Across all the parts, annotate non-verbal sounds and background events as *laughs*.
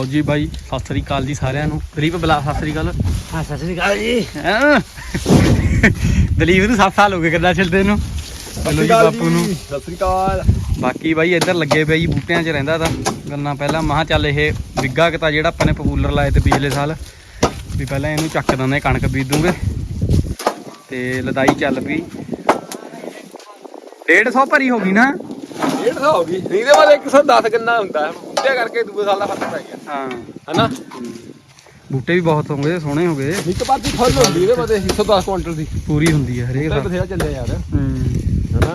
ਲੋ ਜੀ ਬਾਈ ਸਤਿ ਸ੍ਰੀ ਅਕਾਲ ਜੀ ਸਾਰਿਆਂ ਨੂੰ। ਦਲੀਪ ਬੁਲਾ ਸਤਿ ਸ੍ਰੀ ਅਕਾਲ। ਹਾਂ ਸਤਿ ਸ੍ਰੀ ਅਕਾਲ ਜੀ? ਦਲੀਪ ਨੂੰ 7 ਸਾਲ ਹੋ ਗਏ ਕਿੱਦਾਂ ਛਿਲਦੇ ਨੂੰ। ਚਲੋ ਜੀ ਬਾਪੂ ਨੂੰ। ਸਤਿ ਸ੍ਰੀ ਅਕਾਲ। ਬਾਕੀ ਬਾਈ ਇੱਧਰ ਲੱਗੇ ਜੀ ਬੂਟਿਆਂ 'ਚ ਰਹਿੰਦਾ ਤਾਂ। ਗੰਨਾ ਪਹਿਲਾਂ ਮਹਾ ਚੱਲ ਇਹ ਵਿੱਗਾ ਕਿਤਾ ਜਿਹੜਾ ਆਪਾਂ ਨੇ ਪਪੂਲਰ ਲਾਏ ਤੇ ਪਿਛਲੇ ਸਾਲ। ਵੀ ਪਹਿਲਾਂ ਇਹਨੂੰ ਚੱਕ ਦਿੰਦੇ ਕਣਕ ਬੀਜ ਦੂੰਗੇ। ਤੇ ਲਦਾਈ ਚੱਲ ਪਈ। 150 ਭਰੀ ਹੋ ਗਈ ਨਾ? 150 ਹੋ ਗਈ। ਨਹੀਂ ਬਾਅਦ 110 ਕਿੰਨਾ ਹੁੰਦਾ ਹੈ। ਬੁੱਢੇ ਕਰਕੇ ਦੂਏ ਸਾਲ ਦਾ ਫ਼ਰਕ ਪੈ ਗਿਆ। ਹਾਂ। ਹੈਨਾ? ਬੂਟੇ ਵੀ ਬਹੁਤ ਹੋ ਗਏ ਸੋਹਣੇ ਹੋ ਗਏ ਇੱਕ ਪਾਤੀ ਫੁੱਲ ਹੁੰਦੀ ਇਹਦੇ ਬਾਅਦ 110 ਕੁਇੰਟਲ ਦੀ। ਪੂਰੀ ਹੁੰਦੀ ਹੈ ਹਰੇਕ ਸਾਲ। ਬਥੇਰਾ ਚੱਲਿਆ ਯਾਰ। ਹੂੰ। ਹੈਨਾ?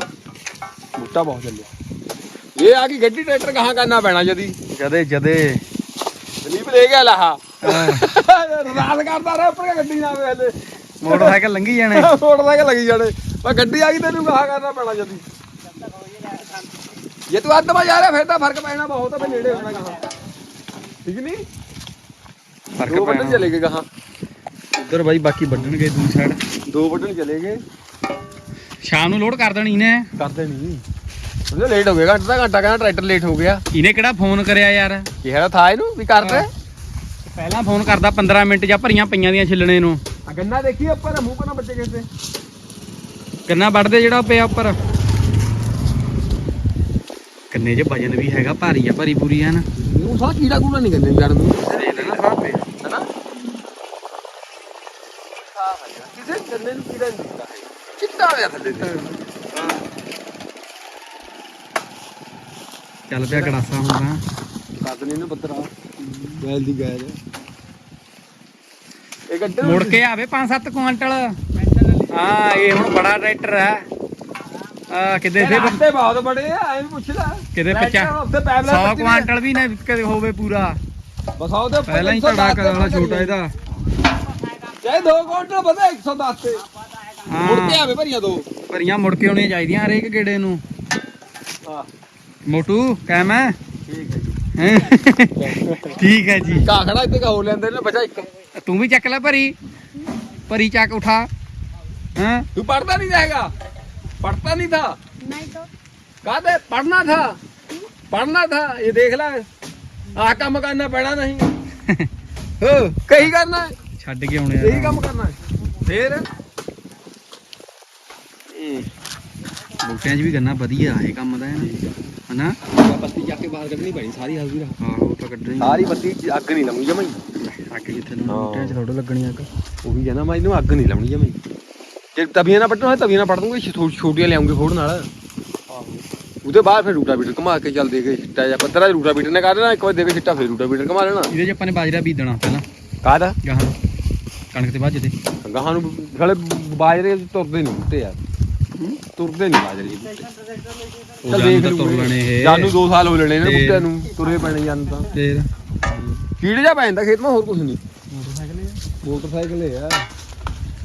ਬੂਟਾ ਬਹੁਤ ਚੱਲਿਆ। ਇਹ ਆ ਕਿ ਗੱਡੀ ਟਰੈਕਟਰ ਕਹਾਂ ਕਰਨਾ ਪੈਣਾ ਜਦੀ? ਜਦੇ ਜਦੇ। ਦਲੀਪ ਲੈ ਗਿਆ ਲਾਹਾ। ਹਾਂ। ਰਾਤ ਕਰਦਾ ਰਿਹਾ ਉੱਪਰ ਗੱਡੀ ਨਾ ਆਵੇ ਹਲੇ ਮੋਟਰਸਾਈਕਲ ਲੰਘੀ ਜਾਣੇ। ਮੋਟਰਸਾਈਕਲ ਲੱਗੀ ਜਾਣੇ। ਪਰ ਗੱਡੀ ਆ ਗਈ ਤੈਨੂੰ ਕਹਾ ਕਰਨਾ ਪੈਣਾ ਜਦੀ? ਜੇ ਤੂੰ ਅੱਧ ਜਾ ਰਿਹਾ ਫਿਰ ਤਾਂ ਫ਼ਰਕ ਪੈਣਾ ਬਹੁਤ ਆ ਨੇੜੇ ਹੋਣਾ ਕਹਾ ਠੀਕ ਨਹੀਂ? ਫ਼ਰਕ ਦੋ ਪੈਣਾ। ਚਲੇ ਗਏ ਕਹਾ ਉਧਰ ਬਾਈ ਬਾਕੀ ਵੱਢਣਗੇ ਦੂਜੀ ਸਾਈਡ ਦੋ ਬਟਨ ਚਲੇ ਗਏ। ਸ਼ਾਮ ਨੂੰ ਲੋਡ ਕਰ ਦੇਣੀ ਨੇ ਕਰਦੇ ਨਹੀਂ। ਉਹਦੇ ਲੇਟ ਹੋ ਗਿਆ। ਘੰਟਾ ਦਾ ਘੰਟਾ ਕਹਿੰਦਾ ਟਰੈਕਟਰ ਲੇਟ ਹੋ ਗਿਆ। ਇਹਨੇ ਕਿਹੜਾ ਫੋਨ ਕਰਿਆ ਯਾਰ? ਕਿਹਾ ਥਾ ਇਹਨੂੰ? ਵੀ ਕਰ ਰਿਹਾ ਪਹਿਲਾਂ ਫੋਨ ਕਰਦਾ 15 ਮਿੰਟ ਜਾਂ ਭਰੀਆਂ ਪਈਆਂ ਦੀਆਂ ਛਿੱਲਣੇ ਨੂੰ। ਆ ਗੰਨਾ ਦੇਖੀ ਉੱਪਰ ਮੂੰਹ ਕੋਨਾ ਬੱਚੇ ਕਿਸੇ ਗੰਨਾ ਵੱਢਦੇ ਜਿਹੜਾ ਪਿਆ ਉੱਪਰ। ਗੰਨੇ 'ਚ ਵਜਨ ਵੀ ਹੈਗਾ ਭਾਰੀ ਆ ਭਰੀ ਪੂਰੀ ਆ ਨਾ। ਉਹ ਸਾਹ ਕੀੜਾ ਕੂੜਾ ਨਹੀਂ ਗੰਨੇ ਜੜ ਨੂੰ। ਹੈਨਾ? ਕਿਸੇ ਗੰਨੇ ਨੂੰ ਕੀੜਾ ਨਹੀਂ ਹੈ ਚਿੱਟਾ ਹੋਇਆ ਥੱਲੇ ਤੇ। ਚੱਲ ਪਿਆ ਗੜਾਸਾ ਹੁਣ ਤਾਂ। ਕੱਦ ਨਹੀਂ ਨਾ ਬੱਤਰਾ ਗੈਲ ਦੀ ਗੈਲ ਇਹ ਗੱਡੇ ਮੁੜ ਕੇ ਆਵੇ 5-7 ਕੁਆਂਟਲ। ਹਾਂ ਇਹ ਹੁਣ ਬੜਾ ਟਰੈਕਟਰ ਹੈ। ਆ ਕਿਤੇ ਦੇ ਰਸਤੇ ਬਹੁਤ ਬੜੇ ਆ ਐਵੇਂ ਪੁੱਛ ਲੈ। ਕਿਤੇ ਪੈਪ 100 ਕੁਆਂਟਲ ਵੀ ਨਾ ਕਦੇ ਹੋਵੇ ਪੂਰਾ। ਬਸ ਉਹਦੇ ਉੱਪਰ ਪਹਿਲਾਂ ਹੀ 110 ਧੜਾ ਵਾਲਾ ਛੋਟਾ ਇਹਦਾ। ਚਾਹੇ 2 ਕੁਆਂਟਲ ਵਧੇ 110 ਤੇ। ਮੁੜ ਕੇ ਹਾਂ ਆਵੇ ਭਰੀਆਂ ਦੋ। ਭਰੀਆਂ ਮੁੜ ਕੇ ਆਉਣੀਆਂ ਚਾਹੀਦੀਆਂ ਹਰੇਕ ਗੇੜੇ ਨੂੰ। ਹਾਂ। ਮੋਟੂ ਕਾਇਮ ਹੈ? ਠੀਕ ਹੈ ਜੀ। ਠੀਕ ਹੈ ਜੀ। ਕਾ ਖੜਾ ਇੱਥੇ ਕਾ ਹੋ ਲੈਂਦੇ ਨੇ ਬਚਾ ਇੱਕ। ਤੂੰ ਵੀ ਚੱਕ ਲੈ ਭਰੀ। ਭਰੀ ਚੱਕ ਉਠਾ। ਹਾਂ? ਤੂੰ ਪੜਦਾ ਨਹੀਂ ਜਾਏਗਾ पढ़ता नहीं था नहीं तो कहते पढ़ना था पढ़ना था ये देख ला आ काम करना पैना नहीं हो कहीं करना है ਛੱਡ ਕੇ ਆਉਣੇ यही ਆ काम करना है फिर ਬੂਟਿਆਂ 'ਚ ਵੀ ਗੰਨਾ ਵਧੀਆ ਇਹ ਕੰਮ ਦਾ ਹੈ ਨਾ ਹਨਾ बत्ती जाके बाहर कटनी पड़ी सारी हल्दी रहा ਆਹੋ ਉਹ ਤਾਂ ਕੱਢਣੀ सारी बत्ती अग नहीं लानी जमाई ਅੱਗ ਜਿੱਥੇ ਨੂੰ ਹਾਂ। ਬੂਟਿਆਂ 'ਚ ਥੋੜਾ ਲੱਗਣੀ ਅੱਗ ਉਹੀ ਕਹਿੰਦਾ ਮੈਂ ਇਹਨੂੰ ਅੱਗ ਨਹੀਂ ਲਾਉਣੀ ਜਮਾਈ ਜੇ ਤਵੀਆਂ ਨਾਲ ਪੱਟਣਾ ਹੋਇਆ ਤਵੀਆਂ ਨਾਲ ਪੱਟ ਦੂੰਗੇ ਛੋ- ਛੋਟੀਆਂ ਲਿਆਉਂਗੇ ਫੋੜ ਨਾਲ। ਉਹਦੇ ਬਾਅਦ ਫਿਰ ਰੂਟਾ ਬੀਟਰ ਘੁਮਾ ਕੇ ਚੱਲ ਦੇ ਕੇ ਛਿੱਟਾ ਜਾਂ ਪੱਤਰਾ ਰੂਟਾ ਬੀਟਰ ਨੇ ਕਰ ਦੇਣਾ ਇੱਕ ਵਾਰ ਦੇ ਕੇ ਛਿੱਟਾ ਫਿਰ ਰੂਟਾ ਬੀਟਰ ਘੁਮਾ ਲੈਣਾ। ਇਹਦੇ 'ਚ ਆਪਾਂ ਨੇ ਬਾਜਰਾ ਬੀਜਣਾ ਪਹਿਲਾਂ। ਕਾਹਦਾ? ਗਾਹਾਂ ਕਣਕ ਤੇ ਬਾਅਦ ਤੇ ਗਾਹਾਂ ਨੂੰ ਸਾਲੇ ਬਾਜਰੇ ਤੁਰਦੇ ਨਹੀਂ ਬੂਟੇ ਯਾਰ। ਤੁਰਦੇ ਨਹੀਂ ਬਾਜਰੇ ਦੇ ਬੂਟੇ। ਉਹ ਚੱਲ ਜਾਨੂੰ ਦੇਖ ਤਾਂ ਤੁਰ ਲੈਣੇ ਇਹ। ਜਾਨੂੰ 2 ਸਾਲ ਹੋ ਲੈਣੇ ਨੇ ਤੇ- ਬੂਟਿਆਂ ਨੂੰ ਤੁਰੇ ਪੈਣੇ ਜਾਨੂੰ ਤਾਂ। ਫੇਰ ਕੀੜ ਜਾ ਪੈਂਦਾ ਖੇਤ ਮਾ ਹੋਰ ਕੁਝ ਨਹੀਂ ਮੋਟਰਸਾਈਕਲ ਹੈ ਯਾਰ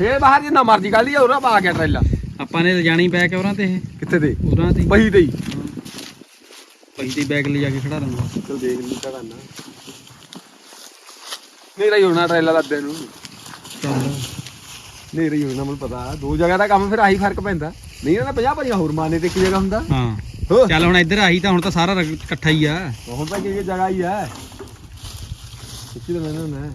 ਫੇਰ ਬਾਹਰ ਜਿੰਨਾ ਮਰਜ਼ੀ ਕੱਢ ਲਿਆ ਉਹਦਾ ਪਾ ਗਿਆ ਟਰੇਲਾ। ਆਪਾਂ ਨੇ ਲਿਜਾਣੀ ਬੈਗ ਉਹਨਾਂ ਤੇ ਇਹ। ਕਿੱਥੇ ਤੇ? ਉਹਨਾਂ ਤੇ ਪਹੀ ਤੇ ਹੀ। ਪਹੀ ਤੇ ਬੈਗ ਲਿਜਾ ਕੇ ਖੜਾ ਦੂੰਗਾ ਚਲ ਦੇਖ ਲਈ ਕਰਨਾ ਨਹੀਂ ਰਹੀ ਹੋਣਾ ਟਰੇਲਾ ਲੱਦੇ ਨੂੰ। ਚੱਲ। ਨਹੀਂ ਰਹੀ ਹੋਣਾ ਮੈਨੂੰ ਪਤਾ। ਦੋ ਜਗ੍ਹਾ ਦਾ ਕੰਮ ਫਿਰ ਆਹੀ ਫ਼ਰਕ ਪੈਂਦਾ। ਨਹੀਂ ਨਾ 50 50 ਹੋਰ ਮਾਨੇ ਤੇ ਇੱਕ ਜਗ੍ਹਾ ਹੁੰਦਾ। ਹਾਂ। ਚੱਲ ਹੁਣ ਇੱਧਰ ਆਹੀ ਤਾਂ ਹੁਣ ਤਾਂ ਸਾਰਾ ਰਗ- ਇਕੱਠਾ ਹੀ ਆ। ਹੁਣ ਤਾਂ ਕੀ ਜਗ੍ਹਾ ਹੀ ਹੈ ਕਿੱਥੇ ਦਾ ਮੈਨੂੰ ਨਾ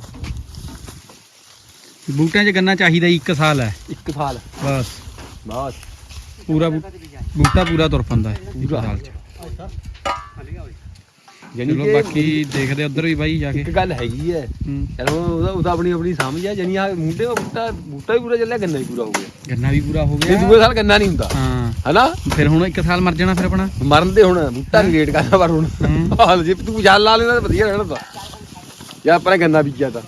ਬੂਟਿਆਂ 'ਚ ਗੰਨਾ ਚਾਹੀਦਾ ਇੱਕ ਸਾਲ ਹੈ। ਇੱਕ ਸਾਲ। ਬਸ। ਬਸ। ਪੂਰਾ ਬੂ- ਬੂਟਾ ਪੂਰਾ ਤੁਰ ਪੰਦਾ ਹੈ ਇੱਕ ਪੂਰਾ। ਸਾਲ 'ਚ। ਚਲੋ ਕਿ ਬਾਕੀ ਦੇਖਦੇ ਉਧਰ ਵੀ ਬਾਈ ਜਾ ਕੇ। ਇੱਕ ਗੱਲ ਹੈਗੀ ਹੈ। ਹੂੰ। ਚਲੋ ਉਹਦਾ ਉਹਦਾ ਆਪਣੀ ਆਪਣੀ ਸਮਝ ਹੈ ਜਾਨੀ ਆ ਮੁੰਡੇ ਦਾ ਬੂਟਾ ਬੂਟਾ ਵੀ ਪੂਰਾ ਚੱਲਿਆ ਗੰਨਾ ਵੀ ਪੂਰਾ ਹੋ ਗਿਆ। ਗੰਨਾ ਵੀ ਪੂਰਾ ਹੋ ਇਹ ਗਿਆ ਦੂਏ ਸਾਲ ਗੰਨਾ ਨਹੀਂ ਹੁੰਦਾ। ਹਾਂ। ਹਨਾ? ਫਿਰ ਹੁਣ ਇੱਕ ਸਾਲ ਮਰ ਜਾਣਾ ਫਿਰ ਆਪਣਾ। ਮਰਨ ਦੇ ਹੁਣ ਬੂਟਾ ਨਹੀਂ ਰੇਟ ਕਰਦਾ ਪਰ ਹੁਣ। ਹੂੰ। ਹਾਲ ਜੇ ਤੂੰ ਜਲ ਲਾ ਲੈਂਦਾ ਤਾਂ ਵਧੀਆ ਰਹਿਣਾ ਤਾਂ ਜਾਂ ਆਪਣੇ ਗੰਨਾ ਬੀਜਿਆ ਤਾਂ।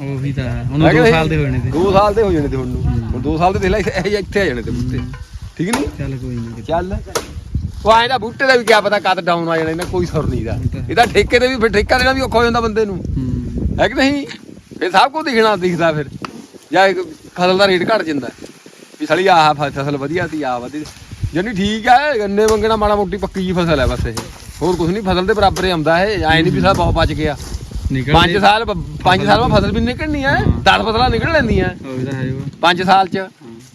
ਉਹੀ ਤਾਂ ਹੈ। ਹੁਣ ਹੈ ਕਿ 2 ਨਹੀਂ? ਸਾਲ ਦੇ ਹੋਏ ਨੇ ਤੇ। ਦੋ ਸਾਲ ਦੇ ਹੋ ਜਾਣੇ ਤੇ ਹੁਣ ਨੂੰ। ਹੁਣ ਦੋ ਸਾਲ ਦੇ ਦੇਖ ਲੈ ਇਹ ਜਿਹੇ ਇੱਥੇ ਆ ਜਾਣੇ ਤੇ ਬੂਟੇ। ਠੀਕ ਨਹੀਂ? ਚੱਲ ਕੋਈ ਨਹੀਂ। ਚੱਲ। ਉਹ ਐਂ ਦਾ ਬੂਟੇ ਦਾ ਵੀ ਕਿਆ ਪਤਾ ਕਦ ਡਾਊਨ ਆ ਜਾਣਾ ਇਹਨਾਂ ਕੋਈ ਸੁਰ ਨਹੀਂ ਦਾ ਉਹ ਤਾਂ ਹੈ। ਇਹਦਾ ਠੇਕੇ ਤੇ ਵੀ ਫਿਰ ਠੇਕਾ ਦੇਣਾ ਵੀ ਔਖਾ ਹੋ ਜਾਂਦਾ ਬੰਦੇ ਨੂੰ। ਹੂੰ। ਹੈ ਕਿ ਨਹੀਂ? ਫਿਰ ਸਭ ਕੁਝ ਦਿਖਣਾ ਦਿਖਦਾ ਫਿਰ। ਜਾਂ ਇੱਕ ਫਸਲ ਦਾ ਰੇਟ ਘਟ ਜਾਂਦਾ। ਵੀ ਸਲੀ ਆਹ ਫ- ਫਸਲ ਵਧੀਆ ਸੀ ਵਧੀ ਜਾਨੀ ਠੀਕ ਹੈ ਗੰਨੇ ਮੰਗਣਾ ਮਾੜਾ ਮੋਟੀ ਪੱਕੀ ਜੀ ਫਸਲ ਹੈ ਬਸ ਇਹ। ਹੋਰ ਕੁਝ ਨਹੀਂ ਫਸਲ ਦੇ ਬਰਾਬਰ ਹੀ ਆਉਂਦਾ ਇਹ। ਐ ਨਹੀਂ ਵੀ ਸਾਲਾ ਬਹੁਤ ਬਚ ਗਿਆ। ਨਿਕਲ 5 ਸਾਲ 5 ਸਾਲ ਬਾਅਦ ਫਸਲ ਵੀ ਨਿਕਲਣੀ ਹਾਂ। 10 ਫਸਲਾਂ ਨਿਕਲ ਲੈਂਦੀਆਂ। ਉਹੀ ਤਾਂ ਹੈ ਉਹ 5 ਸਾਲ ਚ।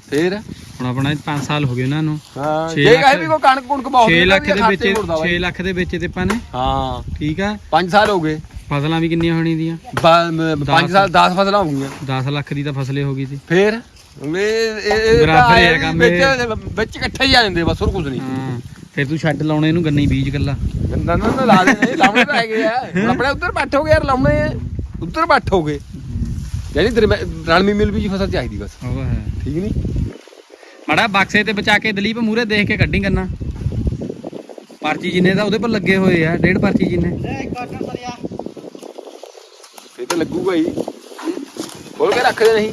ਫੇਰ? ਹੁਣ ਆਪਣਾ 5 ਸਾਲ ਹੋ ਗਏ ਉਹਨਾਂ ਨੂੰ ਹਾਂ ਜੇ ਕਹੇ ਵੀ ਕੋਈ ਕਣਕ ਕੁਣਕ ਬਹੁਤ 6 ਨਿਕਲਦੀ ਲੱਖ ਦੇ ਵਿੱਚ ਮੁੜਦਾ ਬਾਈ। 6 ਲੱਖ ਦੇ ਵਿੱਚ ਤੇ ਨੇ। ਹਾਂ। ਠੀਕ ਆ? 5 ਸਾਲ ਹੋ ਗਏ। ਫਸਲਾਂ ਵੀ ਕਿੰਨੀਆਂ ਹੋਣੀ ਦੀਆਂ? 5 ਸਾਲ 10 ਫਸਲਾਂ ਹੋ ਗਈਆਂ। 10 ਲੱਖ ਦੀ ਤਾਂ ਫਸਲੇ ਹੋ ਗਈ ਸੀ। ਫੇਰ? ਇਹ ਇਹ- ਬਰਾਬਰ ਹੀ ਕੰਮ ਵਿੱਚ ਵਿੱਚ ਇਕੱਠੇ ਹੀ ਆ ਜਾਂਦੇ ਬਸ ਹੋਰ ਕੁਝ ਨਹੀਂ। ਫਿਰ ਤੂੰ ਛੱਡ ਲਾਉਣੇ ਇਹਨੂੰ ਗੰਨੇ ਬੀਜ ਕੱਲਾ। ਗੰਦਾ ਨਾ ਨਾ ਲਾ ਦੇ ਨਹੀਂ ਲਾਉਣੇ ਤਾਂ ਹੈਗੇ ਆ। ਹੁਣ ਆਪਣੇ ਉੱਧਰ ਬੱਠ ਹੋ ਗਏ ਯਾਰ ਲਾਉਣੇ ਆ। ਉੱਧਰ ਬੱਠ ਹੋ ਗਏ ਯਾਨੀ ਰਣਮੀ ਮਿਲ ਵੀ ਜੀ ਫਸਲ ਚਾਹੀਦੀ ਬਸ। ਉਹ ਹੈ। ਠੀਕ ਨਹੀਂ? ਮੜਾ ਬਕਸੇ ਤੇ ਬਚਾ ਕੇ ਦਲੀਪ ਮੂਰੇ ਦੇਖ ਕੇ ਕੱਢੀ ਗੰਨਾ। ਪਰਚੀ ਜਿੰਨੇ ਦਾ ਉਹਦੇ ਪਰ ਲੱਗੇ ਹੋਏ ਆ ਡੇਢ ਪਰਚੀ ਜਿੰਨੇ। ਇਹ ਕਾਟਨ ਸਰਿਆ। ਇਹ ਤਾਂ ਲੱਗੂਗਾ ਹੀ ਖੋਲ ਕੇ ਰੱਖਦੇ ਨਹੀਂ।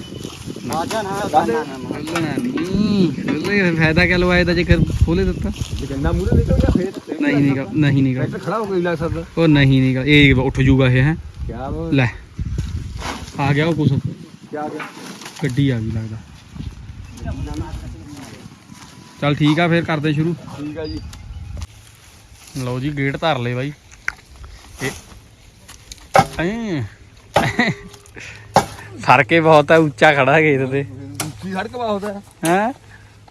ਆ ਜਾ ਨਾ ਕਾਹਦੇ? ਖੋਲਣਾ ਨਹੀਂ। ਫਾਇਦਾ ਕਿਆ ਲਵਾਏ ਦਾ ਜੇਕਰ ਖੋਲੇ ਦਿੱਤਾ। ਜੇ ਗੰਨਾ ਮੂਰੇ ਨਿਕਲ ਗਿਆ ਫੇਰ ਨਹੀਂ ਨਿਕਲ ਨਹੀਂ ਨਿਕਲ ਟਰੈਕਟਰ ਖੜਾ ਹੋ ਕੇ ਲੱਗ ਸਕਦਾ। ਉਹ ਨਹੀਂ ਨਿਕਲ ਇਹ ਉੱਠ ਜੂਗਾ ਇਹ ਹੈ। ਕਿਆ ਲੈ ਆ ਗਿਆ ਉਹ ਕੁਛ। ਕਿਆ ਗਿਆ? ਗੱਡੀ ਆ ਗਈ ਲੱਗਦਾ। ਚੱਲ ਠੀਕ ਆ ਫੇਰ ਕਰਦੇ ਸ਼ੁਰੂ। ਠੀਕ ਆ ਜੀ। ਲਓ ਜੀ ਗੇਟ ਧਰ ਲਏ ਬਾਈ। ਇਹ ਐਂ। ਫਰਕੇ ਬਹੁਤ ਆ ਉੱਚਾ ਖੜਾ ਗੇਟ ਤੇ। ਉੱਚੀ ਸੜਕ ਬਹੁਤ ਹੈ ਹੈ?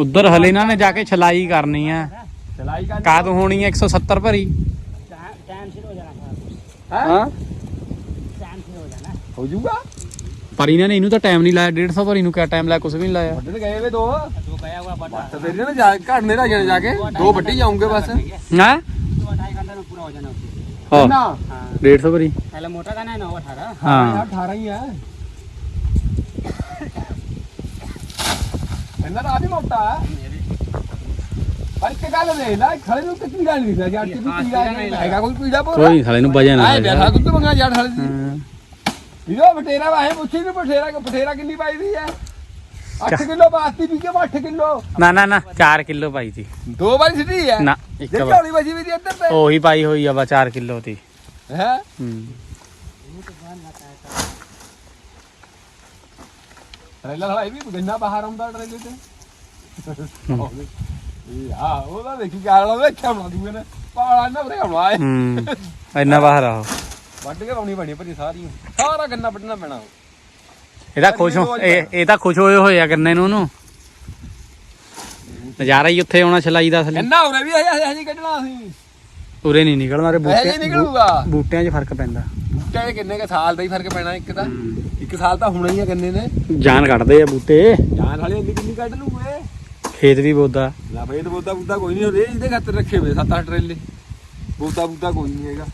ਉਧਰ ਹਲੇ ਇਹਨਾਂ ਨੇ ਜਾ ਕੇ ਛਲਾਈ ਕਰਨੀ ਆ। ਚਲਾਈ ਕਾ ਕਾਦ ਹੋਣੀ ਆ 170 ਭਰੀ? ਟਾਈਮ ਸਿਰ ਹੋ ਜਾਣਾ ਹਾਂ? ਟਾਈਮ ਸਿਰ ਹੋ ਜਾਣਾ। ਹੋ ਜਾਊਗਾ ਪਰ ਇਹਨਾਂ ਨੇ ਇਹਨੂੰ ਤਾਂ ਟਾਈਮ ਨਹੀਂ ਲਾਇਆ 150 ਭਰੀ ਨੂੰ ਕਿਆ ਟਾਈਮ ਲਾਇਆ ਕੁਝ ਵੀ ਨਹੀਂ ਲਾਇਆ। ਵੱਡੇ ਤੇ ਗਏ ਵੇ ਦੋ। ਦੋ ਗਿਆ ਹੋਇਆ ਬੱਟਾ ਤੇ ਫਿਰ ਨਾ ਜਾ ਘੜਨੇ ਦਾ ਜਾਣੇ ਜਾ ਕੇ। ਦੋ ਵੱਡੇ ਜਾਉਂਗੇ ਬਸ। ਹਾਂ? 2.5 ਘੰਟੇ ਨੂੰ ਪੂਰਾ ਹੋ ਜਾਣਾ ਉੱਥੇ। ਹਾਂ। 150 ਭਰੀ। ਪਹਿਲਾਂ ਮੋਟਾ ਦਾ ਨਾ 9 18 ਹਾਂ। 18 ਹੀ ਆ। ਇਹਨਾਂ ਦਾ ਆ ਵੀ ਮੋਟਾ ਹੈ ਪਰ ਇੱਕ ਗੱਲ ਦੇਖ ਲੈ ਖੜੇ ਨੂੰ ਕਿੰਨੀ ਗੱਲ ਨਹੀਂ ਲੱਗੀ ਅੱਜ ਵੀ ਪੀੜਾ ਹੈਗਾ ਕੋਈ ਪੀੜਾ ਪੋਰਾ। ਕੋਈ ਸਾਲੇ ਨੂੰ ਵਜਨ ਆ ਆਏ ਬੈਠਾ ਦੁੱਧ ਮੰਗਾ ਜੜ ਹਲੇ ਦੀ ਹਾਂ। ਇਹਦਾ ਬਟੇਰਾ ਵਾਹੇ ਪੁੱਛੀ ਵੀ ਬਟੇਰਾ ਬਟੇਰਾ ਕਿੰਨੀ ਪਾਈ ਦੀ ਹੈ? 8 ਕਿਲੋ ਬਾਸਤੀ ਪੀ ਕੇ 8 ਕਿਲੋ। ਨਾ ਨਾ ਨਾ 4 ਕਿਲੋ ਪਾਈ ਸੀ। ਦੋ ਵਾਰੀ ਸਿੱਟੀ ਹੈ। ਨਾ ਇੱਕ ਵਾਰ। ਝੋਲੀ ਵਜੀ ਵੀ ਦੀ ਇੱਧਰ ਤੇ। ਉਹੀ ਪਾਈ ਹੋਈ ਆ ਵਾ 4 ਕਿਲੋ ਦੀ। ਹੈ? ਹੂੰ। ਟਰੇਲਾ ਵਾਲਾ ਇਹ ਵੀ ਗੰਨਾ ਬਾਹਰ ਆਉਂਦਾ ਟਰੇਲੇ ਤੇ? ਇਹ ਆ ਉਹਦਾ ਦੇਖੀ ਕਾਲ ਵਾਲਾ ਵੇਖਿਆ ਬਣਾ ਦੂਗੇ ਨੇ। ਪਾਲਾ ਨਾ ਭਰੇ ਆਉਣਾ ਹੈ ਹੂੰ ਇੰਨਾ ਬਾਹਰ ਆਹੋ ਵੱਢ ਕੇ ਲਾਉਣੀ ਪੈਣੀ ਭਰੀ ਸਾਰੀ। ਸਾਰਾ ਗੰਨਾ ਵੱਢਣਾ ਪੈਣਾ ਇਹਦਾ ਖੁਸ਼ ਹੋ ਇਹ ਇਹ ਤਾਂ ਖੁਸ਼ ਹੋਏ ਹੋਏ ਆ ਗੰਨੇ ਨੂੰ ਉਹਨੂੰ। ਨਜ਼ਾਰਾ ਹੀ ਉੱਥੇ ਆਉਣਾ ਛਲਾਈ ਦਾ ਅਸਲੀ। ਗੰਨਾ ਉਰੇ ਵੀ ਹਜੇ ਹਜੇ ਕੱਢਣਾ ਅਸੀਂ। ਉਰੇ ਨਹੀਂ ਨਿਕਲਣਾ ਰੇ ਬੂਟੇ ਨਿਕਲੂਗਾ। ਬੂਟਿਆਂ 'ਚ ਫ਼ਰਕ ਪੈਂਦਾ। ਬੂਟੇ ਦੇ ਕਿੰਨੇ ਕ ਸਾਲ ਦਾ ਹੀ ਫ਼ਰਕ ਪੈਣਾ ਇੱਕ ਦਾ ਇੱਕ ਸਾਲ ਤਾਂ ਹੋਣਾ ਹੀ ਆ ਗੰਨੇ ਨੇ। ਜਾਨ ਕੱਢਦੇ ਆ ਬੂਟੇ। ਜਾਨ ਵਾਲੇ ਇੰਨੀ ਕਿੰਨੀ ਕੱਢ ਲੂਗੇ ਖੇਤ ਵੀ ਬੋਦਾ। ਲਾ ਫੇਰ ਬੋਤਾ ਬੂਤਾ ਕੋਈ ਨਹੀਂ ਹੁੰਦੇ ਇਹਦੇ ਖਾਤਰ ਰੱਖੇ ਹੋਏ ਸੱਤ ਅੱਠ ਟਰੇਲੇ। ਬੋਤਾ ਬੂਤਾ ਕੋਈ ਨਹੀਂ ਹੈਗਾ।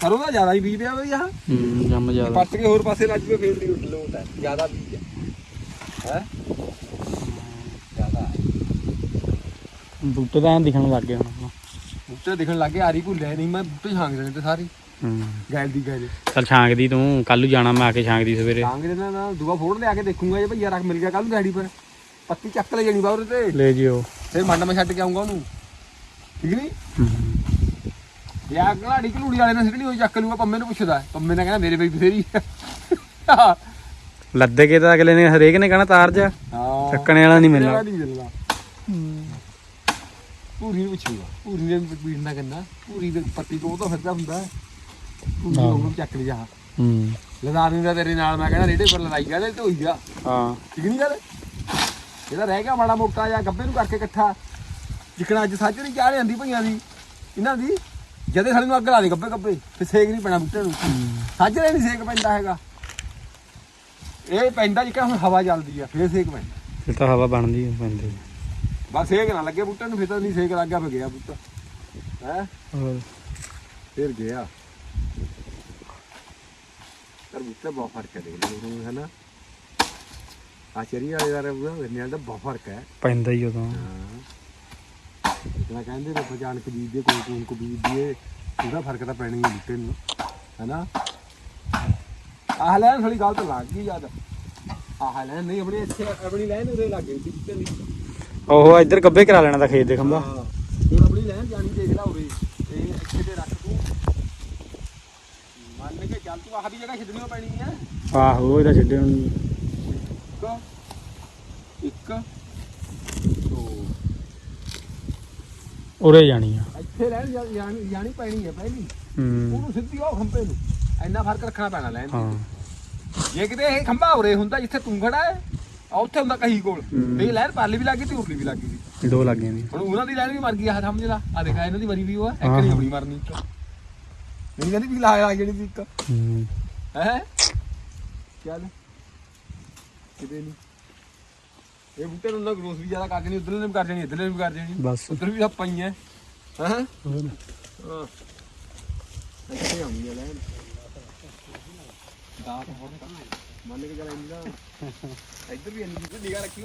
ਸਰੋਂ ਦਾ ਜ਼ਿਆਦਾ ਹੀ ਬੀਜ ਪਿਆ ਬਈ ਆਹ। ਹੂੰ ਜੰਮ ਜ਼ਿਆਦਾ। ਪੱਟ ਕੇ ਹੋਰ ਪਾਸੇ ਲੱਜ ਪਏ ਫੇਰ ਦੀ ਉੱਡ ਲੋਟ ਹੈ ਜ਼ਿਆਦਾ ਬੀਜ ਹੈ ਹੈ? ਜ਼ਿਆਦਾ। ਬੂਟੇ ਤਾਂ ਐਂ ਦਿਖਣ ਲੱਗ ਗਏ ਹੁਣ। ਬੂਟੇ ਦਿਖਣ ਲੱਗੇ ਆਰੀ ਭੁੱਲਿਆ ਨਹੀਂ ਮੈਂ ਬੂਟੇ ਛਾਂਗ ਦੇਣੇ ਤੇ ਸਾਰੀ। ਹੂੰ। ਗੈਲ ਦੀ ਗੈਲ ਚੱਲ ਛਾਂਗਦੀ ਤੂੰ ਕੱਲ ਨੂੰ ਜਾਣਾ ਮੈਂ ਆ ਕੇ ਛਾਂਗਦੀ ਸਵੇਰੇ। ਛਾਂਗ ਦੇਣਾ ਨਾ ਦੂਆ ਫੋੜ ਲਿਆ ਕੇ ਦੇਖੂੰਗਾ ਜੇ ਭਈਆ ਰੱਖ ਮਿਲ ਗਿਆ ਕੱਲ ਨੂੰ ਦਿਹਾੜੀ ਪਰ। ਪੱਤੀ ਚੱਕ ਲੈ ਜਾਣੀ ਬਾਹਰ ਤੇ। ਲੈ ਜਿਓ। ਫਿਰ ਮੰਡ ਮੈਂ ਛੱਡ ਕੇ ਆਉਂਗਾ ਉਹਨੂੰ। ਠੀਕ ਨਹੀਂ ਆ ਘਲਾੜੀ ਘਲੂੜੀ ਵਾਲੇ ਨੇ ਸਿੱਟਣੀ ਹੋਈ ਚੱਕ ਲੂਗਾ ਪੰਮੇ ਨੂੰ ਪੁੱਛਦਾ। ਪੰਮੇ ਨੇ ਕਹਿੰਦਾ ਮੇਰੇ ਬਈ ਬਥੇਰੀ ਲੱਦੇ ਕੇ ਤਾਂ ਅਗਲੇ ਨੇ ਹਰੇਕ ਨੇ ਕਹਿਣਾ ਤਾਰ ਜਾ। ਚੱਕਣੇ ਵਾਲਾ ਨਹੀਂ ਮਿਲਣਾ। ਨਹੀਂ ਮਿਲਣਾ। ਪੂਰੀ ਨੂੰ ਪੁੱਛੂਗਾ ਪੂਰੀ ਨੇ ਪੀੜਨਾ ਕਰਨਾ ਪੂਰੀ ਦੇ ਪੱਤੀ ਤੋਂ ਉਹ ਤਾਂ ਫਿਰਦਾ ਹੁੰਦਾ। ਤੂੰ ਉਹਨੂੰ ਚੱਕ ਲਈ ਜਾ ਹੂੰ ਲਦਾ ਦਿੰਦਾ ਤੇਰੇ ਨਾਲ ਮੈਂ ਕਹਿੰਦਾ ਰੇੜੇ ਪਰ ਲੜਾਈ ਤੇ ਹੋਈ ਗਿਆ ਹਾਂ। ਠੀਕ ਨਹੀਂ ਗੱਲ? ਇਹਦਾ ਰਹਿ ਗਿਆ ਮਾੜਾ ਮੋਟਾ ਜਾਂ ਗੱਬੇ ਨੂੰ ਕਰਕੇ ਇਕੱਠਾ। ਜਿਕਣਾ ਅੱਜ ਸੱਜ ਨਹੀਂ ਚਾਹ ਜਾਂਦੀ ਭਈਆਂ ਦੀ। ਇਹਨਾਂ ਦੀ? ਜਦੇ ਸਾਲੇ ਨੂੰ ਅੱਗ ਲਾ ਦੇ ਗੱਬੇ ਗੱਬੇ ਤੇ ਸੇਕ ਨਹੀਂ ਪੈਣਾ ਬੁੱਟੇ ਨੂੰ। ਸੱਜ ਨਹੀਂ ਸੇਕ ਪੈਂਦਾ ਹੈਗਾ। ਇਹ ਪੈਂਦਾ ਜਿਕਾ ਹੁਣ ਹਵਾ ਚੱਲਦੀ ਆ ਫੇਰ ਸੇਕ ਪੈਂਦਾ। ਫਿਰ ਤਾਂ ਹਵਾ ਬਣਦੀ ਹੈ ਪੈਂਦੀ। ਬਸ ਸੇਕ ਨਾ ਲੱਗੇ ਬੁੱਟੇ ਨੂੰ ਫਿਰ ਤਾਂ ਨਹੀਂ ਸੇਕ ਲੱਗਾ ਫਿਰ ਗਿਆ ਬੁੱਟਾ। ਹੈ? ਹੋਰ। ਫਿਰ ਗਿਆ। ਪਰ ਬੁੱਟਾ ਬਹੁਤ ਫ਼ਰਕ ਹੈ ਦੇਖ ਲਓ ਹੈ ਨਾ ਆ ਚਰੀ ਵਾਲੇ ਦਾ ਵਰਨਿਆਂ ਦਾ ਬਹੁਤ ਫ਼ਰਕ ਹੈ। ਪੈਂਦਾ ਹੀ ਉਦੋਂ। ਇਤਨਾ ਕਹਿੰਦੇ ਨੇ ਪਛਾਣ ਕੇ ਬੀਜ ਦੇ ਕੋਈ ਕੋਣ ਕੋ ਬੀਜ ਦੀਏ ਉਹਦਾ ਫ਼ਰਕ ਤਾਂ ਪੈਣਾ ਹੀ ਹੈ ਬੂਟੇ ਨੂੰ ਹੈਨਾ? ਆਹ ਲੈਣ ਥੋੜੀ ਗਲਤ ਲੱਗ ਗਈ ਯਾਦ ਆਹ ਲੈਣ ਨਹੀਂ ਆਪਣੀ ਇੱਥੇ ਆਪਣੀ ਲੈਣ ਉਰੇ ਲੱਗ ਗਈ ਬੂਟੇ ਦੀ। ਉਹ ਇੱਧਰ ਗੱਬੇ ਕਰਾ ਲੈਣਾ ਦਾ ਖੇਤ ਦੇ ਖੰਭਾ। ਹੁਣ ਆਪਣੀ ਲੈਣ ਜਾਣੀ ਦੇਖ ਲੈ ਉਰੇ। ਤੇ ਇੱਥੇ ਤੇ ਰੱਖ ਤੂੰ। ਮੰਨ ਕੇ ਚੱਲ ਤੂੰ ਆਹ ਦੀ ਜਗ੍ਹਾ ਛੱਡਣੀ ਓ ਪੈਣੀ ਹੈ ਆਹੋ ਇਹਦਾ ਛੱਡੇ ਹੁਣ ਇੱਕ ਇੱਕ ਦੋ। ਉਰੇ ਜਾਣੀ ਆ। ਇੱਥੇ ਲੈਣ ਜਾ- ਜਾਣੀ ਜਾਣੀ ਪੈਣੀ ਹੈ ਪਹਿਲੀ। ਹੂੰ। ਉਹਨੂੰ ਸਿੱਧੀ ਉਹ ਖੰਭੇ ਨੂੰ। ਇੰਨਾ ਫ਼ਰਕ ਰੱਖਣਾ ਪੈਣਾ ਲੈਣ ਹਾਂ। ਜੇ ਕਿਤੇ ਇਹ ਖੰਭਾ ਉਰੇ ਹੁੰਦਾ ਜਿੱਥੇ ਤੂੰ ਖੜਾ ਹੈ ਆ ਉੱਥੇ ਹੁੰਦਾ ਕਹੀ ਕੋਲ। ਹੂੰ। ਇਹ ਲਹਿਰ ਪਾਲੀ ਵੀ ਲੱਗੀ ਤੇ ਉਰਲੀ ਵੀ ਲੱਗੀ ਸੀ ਦੋ ਲੱਗ ਗਈਆਂ ਹੁਣ ਉਹਨਾਂ ਦੀ ਲਹਿਰ ਵੀ ਮਰ ਗਈ ਆ ਸਮਝ ਲਾ। ਆ ਦੇਖਾ ਇਹਨਾਂ ਦੀ ਮਰੀ ਵੀ ਉਹ ਹੈ ਇੱਕ ਹਾਂ। ਨਹੀਂ ਆਪਣੀ ਮਰਨੀ। ਇੱਕ ਨਹੀਂ ਕਹਿੰਦੀ ਵੀ ਲਾ ਲਾ ਜਿਹੜੀ ਸੀ ਇੱਕ। ਹੂੰ। ਹੈ? ਚੱਲ। ਕਿਤੇ ਨਹੀਂ ਇਹ ਬੂਟੇ ਨੂੰ ਨਾ ਗਰੋਸ ਵੀ ਜ਼ਿਆਦਾ ਕਰ ਦੇਣੀ ਉਧਰਲੇ ਨੇ ਵੀ ਕਰ ਦੇਣੀ ਇਧਰਲੇ ਨੇ ਵੀ ਕਰ ਦੇਣੀ। ਬਸ। ਉਧਰ ਵੀ ਪਈਆਂ ਹਾਂ ਹੋਰ। ਹਾਂ। ਇੱਥੇ ਆਉਂਦੀ ਆ ਲੈਣ ਦਾਤ ਹੋਰ। ਮੰਨ ਕੇ ਚੱਲ ਇੰਨਾ। ਇੱਧਰ ਵੀ ਇੰਨੀ ਰੱਖੀ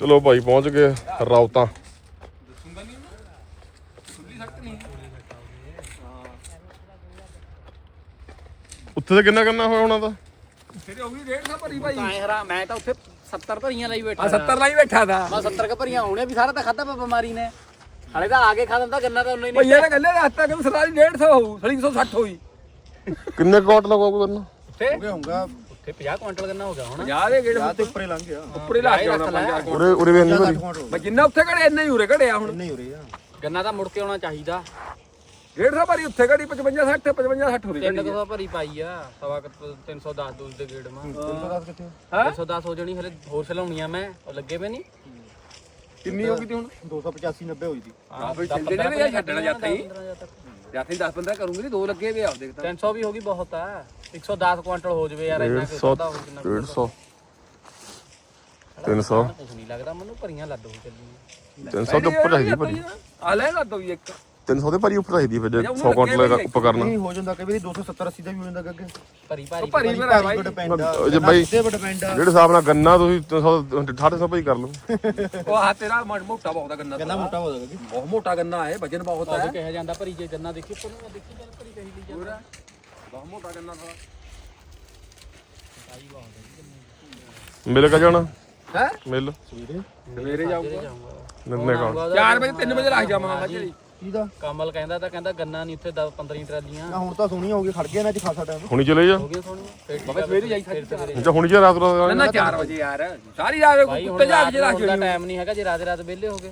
ਚਲੋ ਭਾਈ ਪਹੁੰਚ ਗਏ ਦੱਸੂਗਾ ਨਹੀਂ ਖੁੱਲੀ ਨਹੀਂ ਉੱਥੇ ਤੇ ਕਿੰਨਾ ਕਿੰਨਾ ਹੋਇਆ ਹੋਣਾ ਤਾਂ? ਫਿਰ ਉਹ ਵੀ ਰੇਟ ਸਾ ਭਰੀ ਭਾਈ। ਆਏ ਹਰਾ ਮੈਂ ਤਾਂ ਉੱਥੇ 70 ਭਰੀਆਂ ਲਈ ਬੈਠਾ ਆ 70 ਲਾਈ ਬੈਠਾ ਥਾ ਮੈਂ 70 ਕ ਭਰੀਆਂ ਹੋਣੇ ਵੀ ਸਾਰਾ ਤਾਂ ਖਾਦਾ ਬਿਮਾਰੀ ਨੇ। ਹਲੇ ਤਾਂ ਆਗੇ ਖਾ ਦਿੰਦਾ ਗੰਨਾ ਤਾਂ ਉਹਨੇ ਨਹੀਂ ਭਈਆ ਨੇ ਗੱਲੇ ਰਸਤਾ ਕਿ ਸਲਾਰੀ 150 ਹੋਊ ਸਲੀ 160 ਹੋਈ। ਕਿੰਨੇ ਕੁਆਂਟਲ ਹੋਊਗਾ ਕਰਨਾ ਤੇ ਉੱਥੇ 50 ਕੁਇੰਟਲ ਗੰਨਾ ਹੋ ਗਿਆ ਹੁਣ? 50 ਦੇ ਗੇੜ ਉੱਤੇ ਉੱਪਰੇ ਲੰਘ ਗਿਆ। ਉੱਪਰੇ ਲਾ ਕੇ ਆਉਣਾ ਪੰਜਾਹ ਕੋਲ ਉਰੇ ਉਰੇ ਵੀ ਇੰਨੀ ਮੈਂ ਜਿੰਨਾ ਉੱਥੇ ਘੜੇ ਇੰਨਾ ਹੀ ਉਰੇ ਘੜਿਆ ਹੁਣ। ਨਹੀਂ ਹੋ ਰਹੀ ਆ। ਗੰਨਾ ਤਾਂ ਮੁੜ ਕੇ ਆਉਣਾ ਚਾਹੀਦਾ। 150 ਭਰੀ ਉੱਥੇ ਘੜੀ 55 60 55 60 ਹੋਰੀ ਤਿੰਨ ਘੜੀ ਕੁ ਸੌ ਭਰੀ ਪਾਈ ਆ? ਸਵਾ ਕੁ 310 ਦੂਜ ਦੇ ਗੇੜ ਮਾ। 310 ਕਿੱਥੇ ਹਾਂ? 310 ਹੋ ਜਣੀ ਹਲੇ ਹੋਰ ਚਲਾਉਣੀਆਂ ਮੈਂ। ਉਹ ਲੱਗੇ ਪਏ ਨਹੀਂ ਕਿੰਨੀ ਹੋ ਗਈ ਤੀ ਹੁਣ? 285 90 ਹੋਈ ਸੀ ਆ ਬਈ ਛੱਡਣੇ ਨੇ ਜਾਂ ਛੱਡਣਾ ਜਾਤਾ ਹੀ ਜਾਤੇ 10 15 ਕਰੂੰਗੀ ਤੇ ਦੋ ਲੱਗੇ ਵੇ ਆਪ ਦੇਖਦਾ 300 ਵੀ ਹੋ ਗਈ ਬਹੁਤ ਆ। 110 ਕੁਇੰਟਲ ਹੋ ਜਵੇ ਯਾਰ ਇੰਨਾ ਕਿ 150 ਸੌਦਾ ਹੋ ਕਿੰਨਾ 150 300 ਕੁਝ ਨਹੀਂ ਲੱਗਦਾ ਮੈਨੂੰ ਭਰੀਆਂ ਲੱਦ ਹੋ ਚੱਲੀਆਂ। 300 ਦੇ ਉੱਪਰ ਚਾਹੀਦੀ ਭਰੀ। ਆ ਲੈ ਲਾ ਦੋ ਇੱਕ। 300 ਦੇ ਭਰੀ ਉੱਪਰ ਚਾਹੀਦੀ ਫਿਰ ਜੇ 100 ਕੁਆਂਟਲ ਦਾ ਉੱਪਰ ਕਰਨਾ। ਨਹੀਂ ਹੋ ਜਾਂਦਾ ਕਈ ਵਾਰੀ 270 80 ਦਾ ਵੀ ਹੋ ਜਾਂਦਾ ਗੱਗੇ। ਭਰੀ ਭਾਰੀ ਭਰੀ ਭਰਾ ਡਿਪੈਂਡ ਆ ਜੇ ਬਾਈ ਤੇ ਡਿਪੈਂਡ ਆ ਜਿਹੜੇ ਹਿਸਾਬ ਨਾਲ ਗੰਨਾ ਤੁਸੀਂ 300 350 ਭਰੀ ਕਰ ਲਓ। ਉਹ ਆ ਤੇਰਾ ਮੋਟਾ ਬਹੁਤ ਆ ਗੰਨਾ ਗੰਨਾ ਮੋਟਾ ਹੋ ਜਾਂਦਾ ਬਹੁਤ ਮੋਟਾ ਗੰਨਾ ਹੈ ਵਜਨ ਬਹੁਤ ਉਹ ਹੈ। ਕਿਹਾ ਜਾਂਦਾ ਭਰੀ ਜੇ ਗੰਨਾ ਦੇਖੀ ਉੱਪਰ ਨੂੰ ਦੇਖੀ ਚੱਲ ਭਰੀ ਕਹੀ ਲਈ ਜਾਂਦਾ। ਬਹੁਤ ਮੋਟਾ ਗੰਨਾ ਥਾ ਮਿਲ ਕੇ ਜਾਣਾ? ਹੈ? ਮਿਲ। ਸਵੇਰੇ? ਜਾਊਗਾ। ਜਾਊਂਗਾ। ਨਿੰਨੇ ਕਾ 4 ਵਜੇ 3 ਵਜੇ ਲੱਗ ਜਾਵਾਂਗਾ ਮੱਝੜੀ ਕਿਹਦਾ ਕਮਲ ਕਹਿੰਦਾ ਤਾਂ ਕਹਿੰਦਾ ਗੰਨਾ ਨਹੀਂ ਉੱਥੇ 10 15 ਟਰਾਲੀਆਂ ਨਾ ਹੁਣ ਤਾਂ ਸੋਹਣੀਆਂ ਹੋ ਗਈਆਂ ਖੜ ਗਿਆ ਨਾ ਅੱਜ ਖਾਸਾ ਟਾਈਮ ਹੁਣੀ ਚਲੇ ਜਾ। ਹੋ ਗਈਆਂ ਸੋਹਣੀਆਂ ਫੇਰ ਠੀਕ ਬਾਬਾ ਆ, ਸਵੇਰੇ ਜਾਈ ਫੇਰ ਸਵੇਰੇ ਜਾਂ ਹੁਣੀ ਜੇ ਰਾਤ ਰਾਤ ਨਾ 4 ਵਜੇ ਯਾਰ। ਸਾਰੀ ਰਾਤ ਭਾਈ ਹੁਣ ਕੁੱਤੇ ਜਾ ਰਾਤ ਕੇ ਨੂੰ ਰੱਖ ਆਉਣ ਦਾ ਜਣੀ ਟਾਈਮ ਨਹੀਂ ਹੈਗਾ ਜੇ ਰਾਤ ਰਾਤ ਵਿਹਲੇ ਹੋ ਗਏ।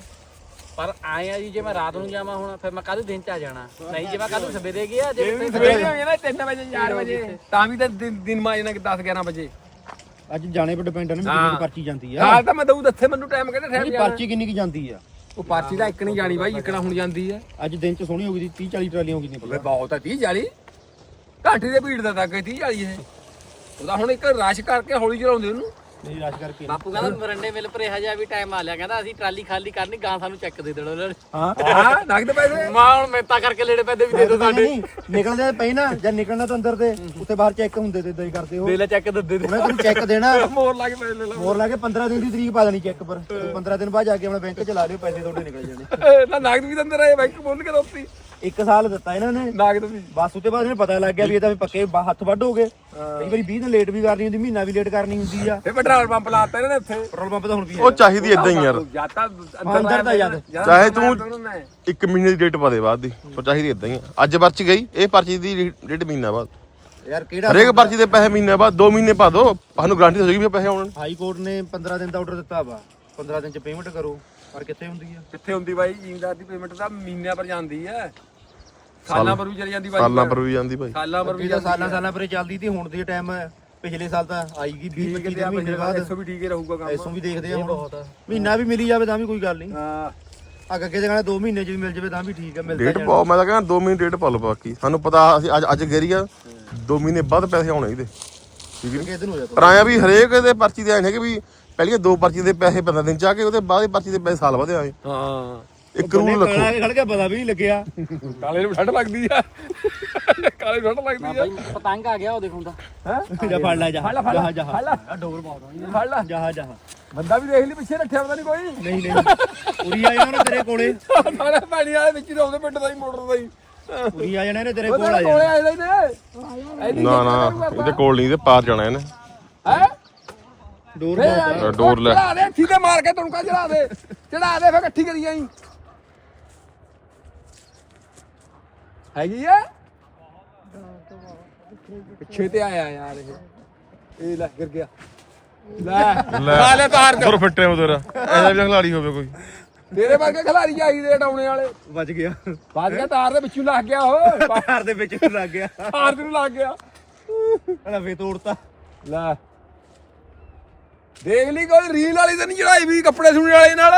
ਪਰ ਆਏ ਆ ਜੀ ਜੇ ਮੈਂ ਰਾਤ ਨੂੰ ਜਾਵਾਂ ਹੁਣ ਫਿਰ ਮੈਂ ਕੱਲ ਦਿਨ ਚ ਆ ਜਾਣਾ। ਨਹੀਂ ਜੇ ਮੈਂ ਕੱਲ ਸਵੇਰੇ ਗਿਆ ਜੇ ਸਵੇਰੇ ਹੋਈ ਨਾ 3 ਵਜੇ 4 ਵਜੇ। ਤਾਂ ਵੀ ਤਾਂ ਦਿਨ ਦਿਨ ਮਾ ਜਾਣਾ ਕਿ 10 11 ਵਜੇ। ਅੱਜ ਜਾਣੇ 'ਤੇ ਡਿਪੈਂਡ ਆ ਨਾ ਵੀ ਕਿੰਨੀ ਕੁ ਪਰਚੀ ਜਾਂਦੀ ਆ। ਹਾਲ ਤਾਂ ਮੈਂ ਦਊ ਦੱਸੇ ਮੈਨੂੰ ਟਾਈਮ ਕਹਿੰਦੇ ਠਹਿਰ ਇਹਦੀ ਜਾ ਪਰਚੀ ਕਿੰਨੀ ਕੀ ਜਾਂਦੀ ਆ? ਉਹ ਪਰਚੀ ਦਾ ਇੱਕ ਨਹੀਂ ਜਾਣੀ ਬਾਈ ਇੱਕਣਾ ਹੁਣ ਜਾਂਦੀ ਹੈ ਅੱਜ ਦਿਨ 'ਚ ਸੋਹਣੀ ਹੋ ਗਈ 30 40 ਟਰਾਲੀਆਂ ਹੋ ਗਈਆਂ ਬਹੁਤ ਹੈ 30 40 ਘਾਟੀ ਦੇ ਭੀੜ ਦਾ ਤੱਕ 30 40 ਇਹ। ਉਹਦਾ ਹੁਣ ਇੱਕ ਰਸ਼ ਕਰਕੇ ਹੌਲੀ ਚਲਾਉਂਦੇ ਉਹਨੂੰ। ਨਹੀਂ ਰਸ਼ ਕਰਕੇ। ਬਾਪੂ ਕਹਿੰਦਾ ਮਰੰਡੇ ਮਿਲ ਪਰ ਇਹੋ ਜਿਹਾ ਵੀ ਟਾਈਮ ਆ ਲਿਆ। ਕਹਿੰਦਾ ਅਸੀਂ ਟਰਾਲੀ ਖਾਲੀ ਕਰਨੀ ਗਾਂ ਸਾਨੂੰ ਚੈੱਕ ਦੇ ਦੇਣੋ ਉਹਨਾਂ ਨੇ। ਹਾਂ। ਹਾਂ ਨਗਦ ਪੈਸੇ? ਮਾਂ ਹੁਣ ਮਿੰਤਾ ਕਰਕੇ ਲੇੜੇ ਪੈਦੇ ਵੀ ਦੇ ਦੋ ਸਾਡੇ। ਨਿਕਲਦੇ ਪਈ ਨਾ ਜਦ ਨਿਕਲਣਾ ਤਾਂ ਅੰਦਰ ਤੇ ਉੱਥੇ ਬਾਹਰ ਚੈੱਕ ਹੁੰਦੇ ਤੇ ਇਦਾਂ ਹੀ ਕਰਦੇ ਹੋ ਦੇ ਲੈ ਚੈੱਕ ਦੇ ਦੇ ਉਹਨੇ ਤੈਨੂੰ ਚੈੱਕ ਦੇਣਾ। ਮੋਰ ਲਾ ਕੇ ਪੈਸੇ ਲੈ ਲਓ ਹੋਰ ਲਾ ਕੇ 15 ਦਿਨ ਦੀ ਤਰੀਕ ਪਾ ਦੇਣੀ ਚੈੱਕ ਪਰ। 15 ਦਿਨ ਬਾਅਦ ਜਾ ਕੇ ਆਪਣਾ ਬੈਂਕ ਚ ਲਾ ਲਿਓ ਪੈਸੇ ਤੁਹਾਡੇ ਨਿਕਲ ਜਾਣੇ। ਨਾ ਨਗਦ ਵੀ ਦਿੰਦੇ ਰਹੇ ਬੈਂਕ ਬੋਲ ਕੇ ਦੋਸਤੀ ਇੱਕ ਸਾਲ ਦਿੱਤਾ ਇਹਨਾਂ ਨੇ। ਨਗਦ ਵੀ। ਬਸ ਉਤੇ ਬਾਅਦ ਇਹਨੂੰ ਪਤਾ ਲੱਗ ਗਿਆ ਵੀ ਇਹ ਤਾਂ ਵੀ ਪੱਕੇ ਬਾ- ਹੱਥ ਵੱਢ ਹੋ ਗਏ। ਕਈ ਵਾਰੀ 20 ਦਿਨ ਲੇਟ ਵੀ ਕਰਨੀ ਹੁੰਦੀ ਮਹੀਨਾ ਵੀ ਲੇਟ ਕਰਨੀ ਹੁੰਦੀ ਆ। ਇਹ ਪੈਟਰੋਲ ਪੰਪ ਲਾਤਾ ਇਹਨਾਂ ਨੇ ਇੱਥੇ। ਪੈਟਰੋਲ ਪੰਪ ਤਾਂ ਹੁਣ ਵੀ ਉਹ ਚਾਹੀਦੀ ਇਦਾਂ ਹੀ ਯਾਰ। ਜਾਤਾ ਅੰਦਰ ਤਾਂ ਯਾਦ। ਚਾਹੇ ਤੂੰ ਇੱਕ ਮਹੀਨੇ ਦੀ ਡੇਟ ਪਾ ਦੇ ਬਾਅਦ ਦੀ ਪਰ ਚਾਹੀਦੀ ਇਦਾਂ ਹੀ ਆ। ਅੱਜ ਪਰਚੀ ਗਈ ਇਹ ਪਰਚੀ ਦੀ ਡੇਟ ਮਹੀਨਾ ਬਾਅਦ। ਯਾਰ ਕਿਹੜਾ ਹਰੇਕ ਪਰਚੀ ਦੇ ਪੈਸੇ ਮਹੀਨੇ ਬਾਅਦ 2 ਮਹੀਨੇ ਪਾ ਦੋ। ਸਾਨੂੰ ਗਾਰੰਟੀ ਹੋ ਜਾਏਗੀ ਵੀ ਪੈਸੇ ਆਉਣ। ਹਾਈ ਕੋਰਟ ਨੇ 15 ਦਿਨ ਦਾ ਆਰਡਰ ਦਿੱਤਾ ਵਾ। 15 ਦਿਨ ਚ ਪੇਮੈਂਟ ਕਰੋ। ਪਰ ਕਿੱਥੇ ਹੁੰਦੀ ਆ? ਕਿੱਥੇ ਹੁੰਦੀ ਬਾਈ? ਜ਼ਿਮੀਦਾਰ ਦੀ ਪੇਮੈਂਟ ਤਾਂ ਮਹੀਨਿਆਂ ਪਰ ਜਾਂਦੀ ਹੈ ਸਾਲਾਂ ਪਰ ਵੀ ਚਲੀ ਜਾਂਦੀ ਬਾਈ। ਸਾਲਾਂ ਪਰ ਵੀ ਜਾਂਦੀ ਭਾਈ ਸਾਲਾਂ ਪਰ ਵੀ ਤਾਂ ਸਾਲਾਂ ਸਾਲਾਂ ਪਰੇ ਚੱਲਦੀ ਤੀ ਹੁਣ ਦੇ ਟਾਈਮ ਪਿਛਲੇ ਸਾਲ ਤਾਂ ਆਈਗੀ 20 25 ਦੇ ਮਹੀਨੇ ਬਾਅਦ। ਇਸੋ ਵੀ ਠੀਕ ਹੀ ਰਹੂਗਾ ਕੰਮ। ਐਸੋਂ ਵੀ ਦੇਖਦੇ ਆ ਹੁਣ। ਮਹੀਨਾ ਵੀ ਮਿਲੀ ਜਾਵੇ ਤਾਂ ਵੀ ਕੋਈ ਗੱਲ ਨਹੀਂ। ਹਾਂ। ਆ ਅੱਗੇ ਦੇ ਕਹਿੰਦਾ 2 ਮਹੀਨੇ ਚ ਵੀ ਮਿਲ ਜਾਵੇ ਤਾਂ ਵੀ ਠੀਕ ਹੈ ਮਿਲਦਾ ਡੇਟ ਪਾਓ ਮੈਂ ਤਾਂ ਕਹਿੰਦਾ 2 ਮਹੀਨੇ ਡੇਟ ਪਾ ਲਓ ਬਾਕੀ। ਸਾਨੂੰ ਪਤਾ ਅਸੀਂ ਅੱਜ ਅੱਜ ਗੇਰੀ ਆ 2 ਮਹੀਨੇ ਬਾਅਦ ਪੈਸੇ ਆਉਣੇ ਇਹਦੇ। ਠੀਕ ਹੈ ਕਿਤੇ ਨੂੰ ਹੋ ਪਰ ਆਇਆ ਵੀ ਹਰੇਕ ਦੇ ਪਰਚੀ ਦੇ ਆਏ ਨੇ ਕਿ ਵੀ ਪਹਿਲੀਆਂ ਦੋ ਪਰਚੀ ਦੇ ਪੈਸੇ 15 ਦਿਨ ਚ ਆ ਕੇ ਉਹਦੇ ਬਾਅਦ ਦੀ ਪਰਚੀ ਦੇ ਪੈਸੇ ਸਾਲ ਬਾਅਦ ਆਏ। ਹਾਂ। ਇੱਕ ਰੂਲ ਰੱਖੋ। ਕਾਲਾ ਕੇ ਖੜ ਗਿਆ ਪਤਾ ਵੀ ਨਹੀਂ ਲੱਗਿਆ। ਕਾਲੇ ਨੂੰ ਠੰਡ ਲੱਗਦੀ ਆ। ਕਾਲੇ ਨੂੰ ਠੰਡ ਲੱਗਦੀ ਆ। ਬਾਈ ਪਤੰਗ ਆ ਗਿਆ ਉਹ ਦੇਖੋ ਤਾਂ। ਜਾ ਫੜ ਲੈ ਜਾ। ਫੜ ਲੈ, ਜਾ ਜਾ। ਫੜ ਲੈ। ਡੋਰ ਬਹੁਤ ਫੜ ਲੈ। ਜਾ ਜਾ। ਬੰਦਾ ਵੀ ਦੇਖ ਲਈ ਪਿੱਛੇ ਰੱਖਿਆ ਪਤਾ ਨਹੀਂ ਕੋਈ। ਨਹੀਂ ਨਹੀਂ। ਉਰੀ ਆ ਜਾਣਾ ਤੇਰੇ ਕੋਲੇ। ਸਾਰੇ ਪਾਣੀ ਵਾਲੇ ਵਿੱਚ ਹੀ ਪਿੰਡ ਦਾ ਹੀ ਮੋਟਰ ਦਾ ਹੀ। ਉਰੀ ਆ ਜਾਣਾ ਇਹਨੇ ਤੇਰੇ ਕੋਲ ਆ ਜਾਣਾ। ਆਏ ਨੇ। ਨਾ ਨਾ ਇਹਦੇ ਕੋਲ ਨਹੀਂ ਇਹਦੇ ਪਾਰ ਜਾਣਾ ਇਹਨੇ। ਹੈ? ਡੋਰ ਆ। ਡੋਰ ਲੈ। ਚੜਾ ਦੇ ਠੀਕੇ ਮਾਰ ਕੇ ਤੁਣਕਾ ਚੜਾ ਦੇ। ਚੜਾ ਦੇ ਫੇ ਇਕੱਠੀ ਕਰੀ ਜਾਈ ਹੈਗੀ ਆ? ਪਿੱਛੇ ਤੇ ਆਇਆ ਯਾਰ ਇਹ। ਇਹ ਲੈ ਗਿਰ ਗਿਆ। ਲੈ ਲਾ। ਲੈ ਤਾਰ ਫਿਰ ਫਿੱਟੇ ਹੋ ਤੇਰਾ। ਐਸਾ ਵੀ ਖਿਲਾੜੀ ਹੋਵੇ ਕੋਈ। ਤੇਰੇ ਵਰਗੇ ਖਿਲਾੜੀ ਚਾਹੀਦੇ ਡਾਉਣੇ ਵਾਲੇ। ਵੱਜ ਗਿਆ। ਬਾਜ ਗਿਆ ਤਾਰ ਦੇ ਵਿੱਚੋਂ ਲੱਗ ਗਿਆ ਉਹ। ਪਾਰ ਦੇ ਵਿੱਚ ਲੱਗ ਗਿਆ। ਤਾਰ ਨੂੰ ਲੱਗ ਗਿਆ। ਹਲਾ ਫੇ ਤੋੜਤਾ। ਲੈ। ਦੇਖ ਲਈ ਕੋਈ ਰੀਲ ਵਾਲੀ ਤਾਂ ਨਹੀਂ ਚੜਾਈ ਵੀ ਕੱਪੜੇ ਸੁਣਨ ਵਾਲੇ ਨਾਲ।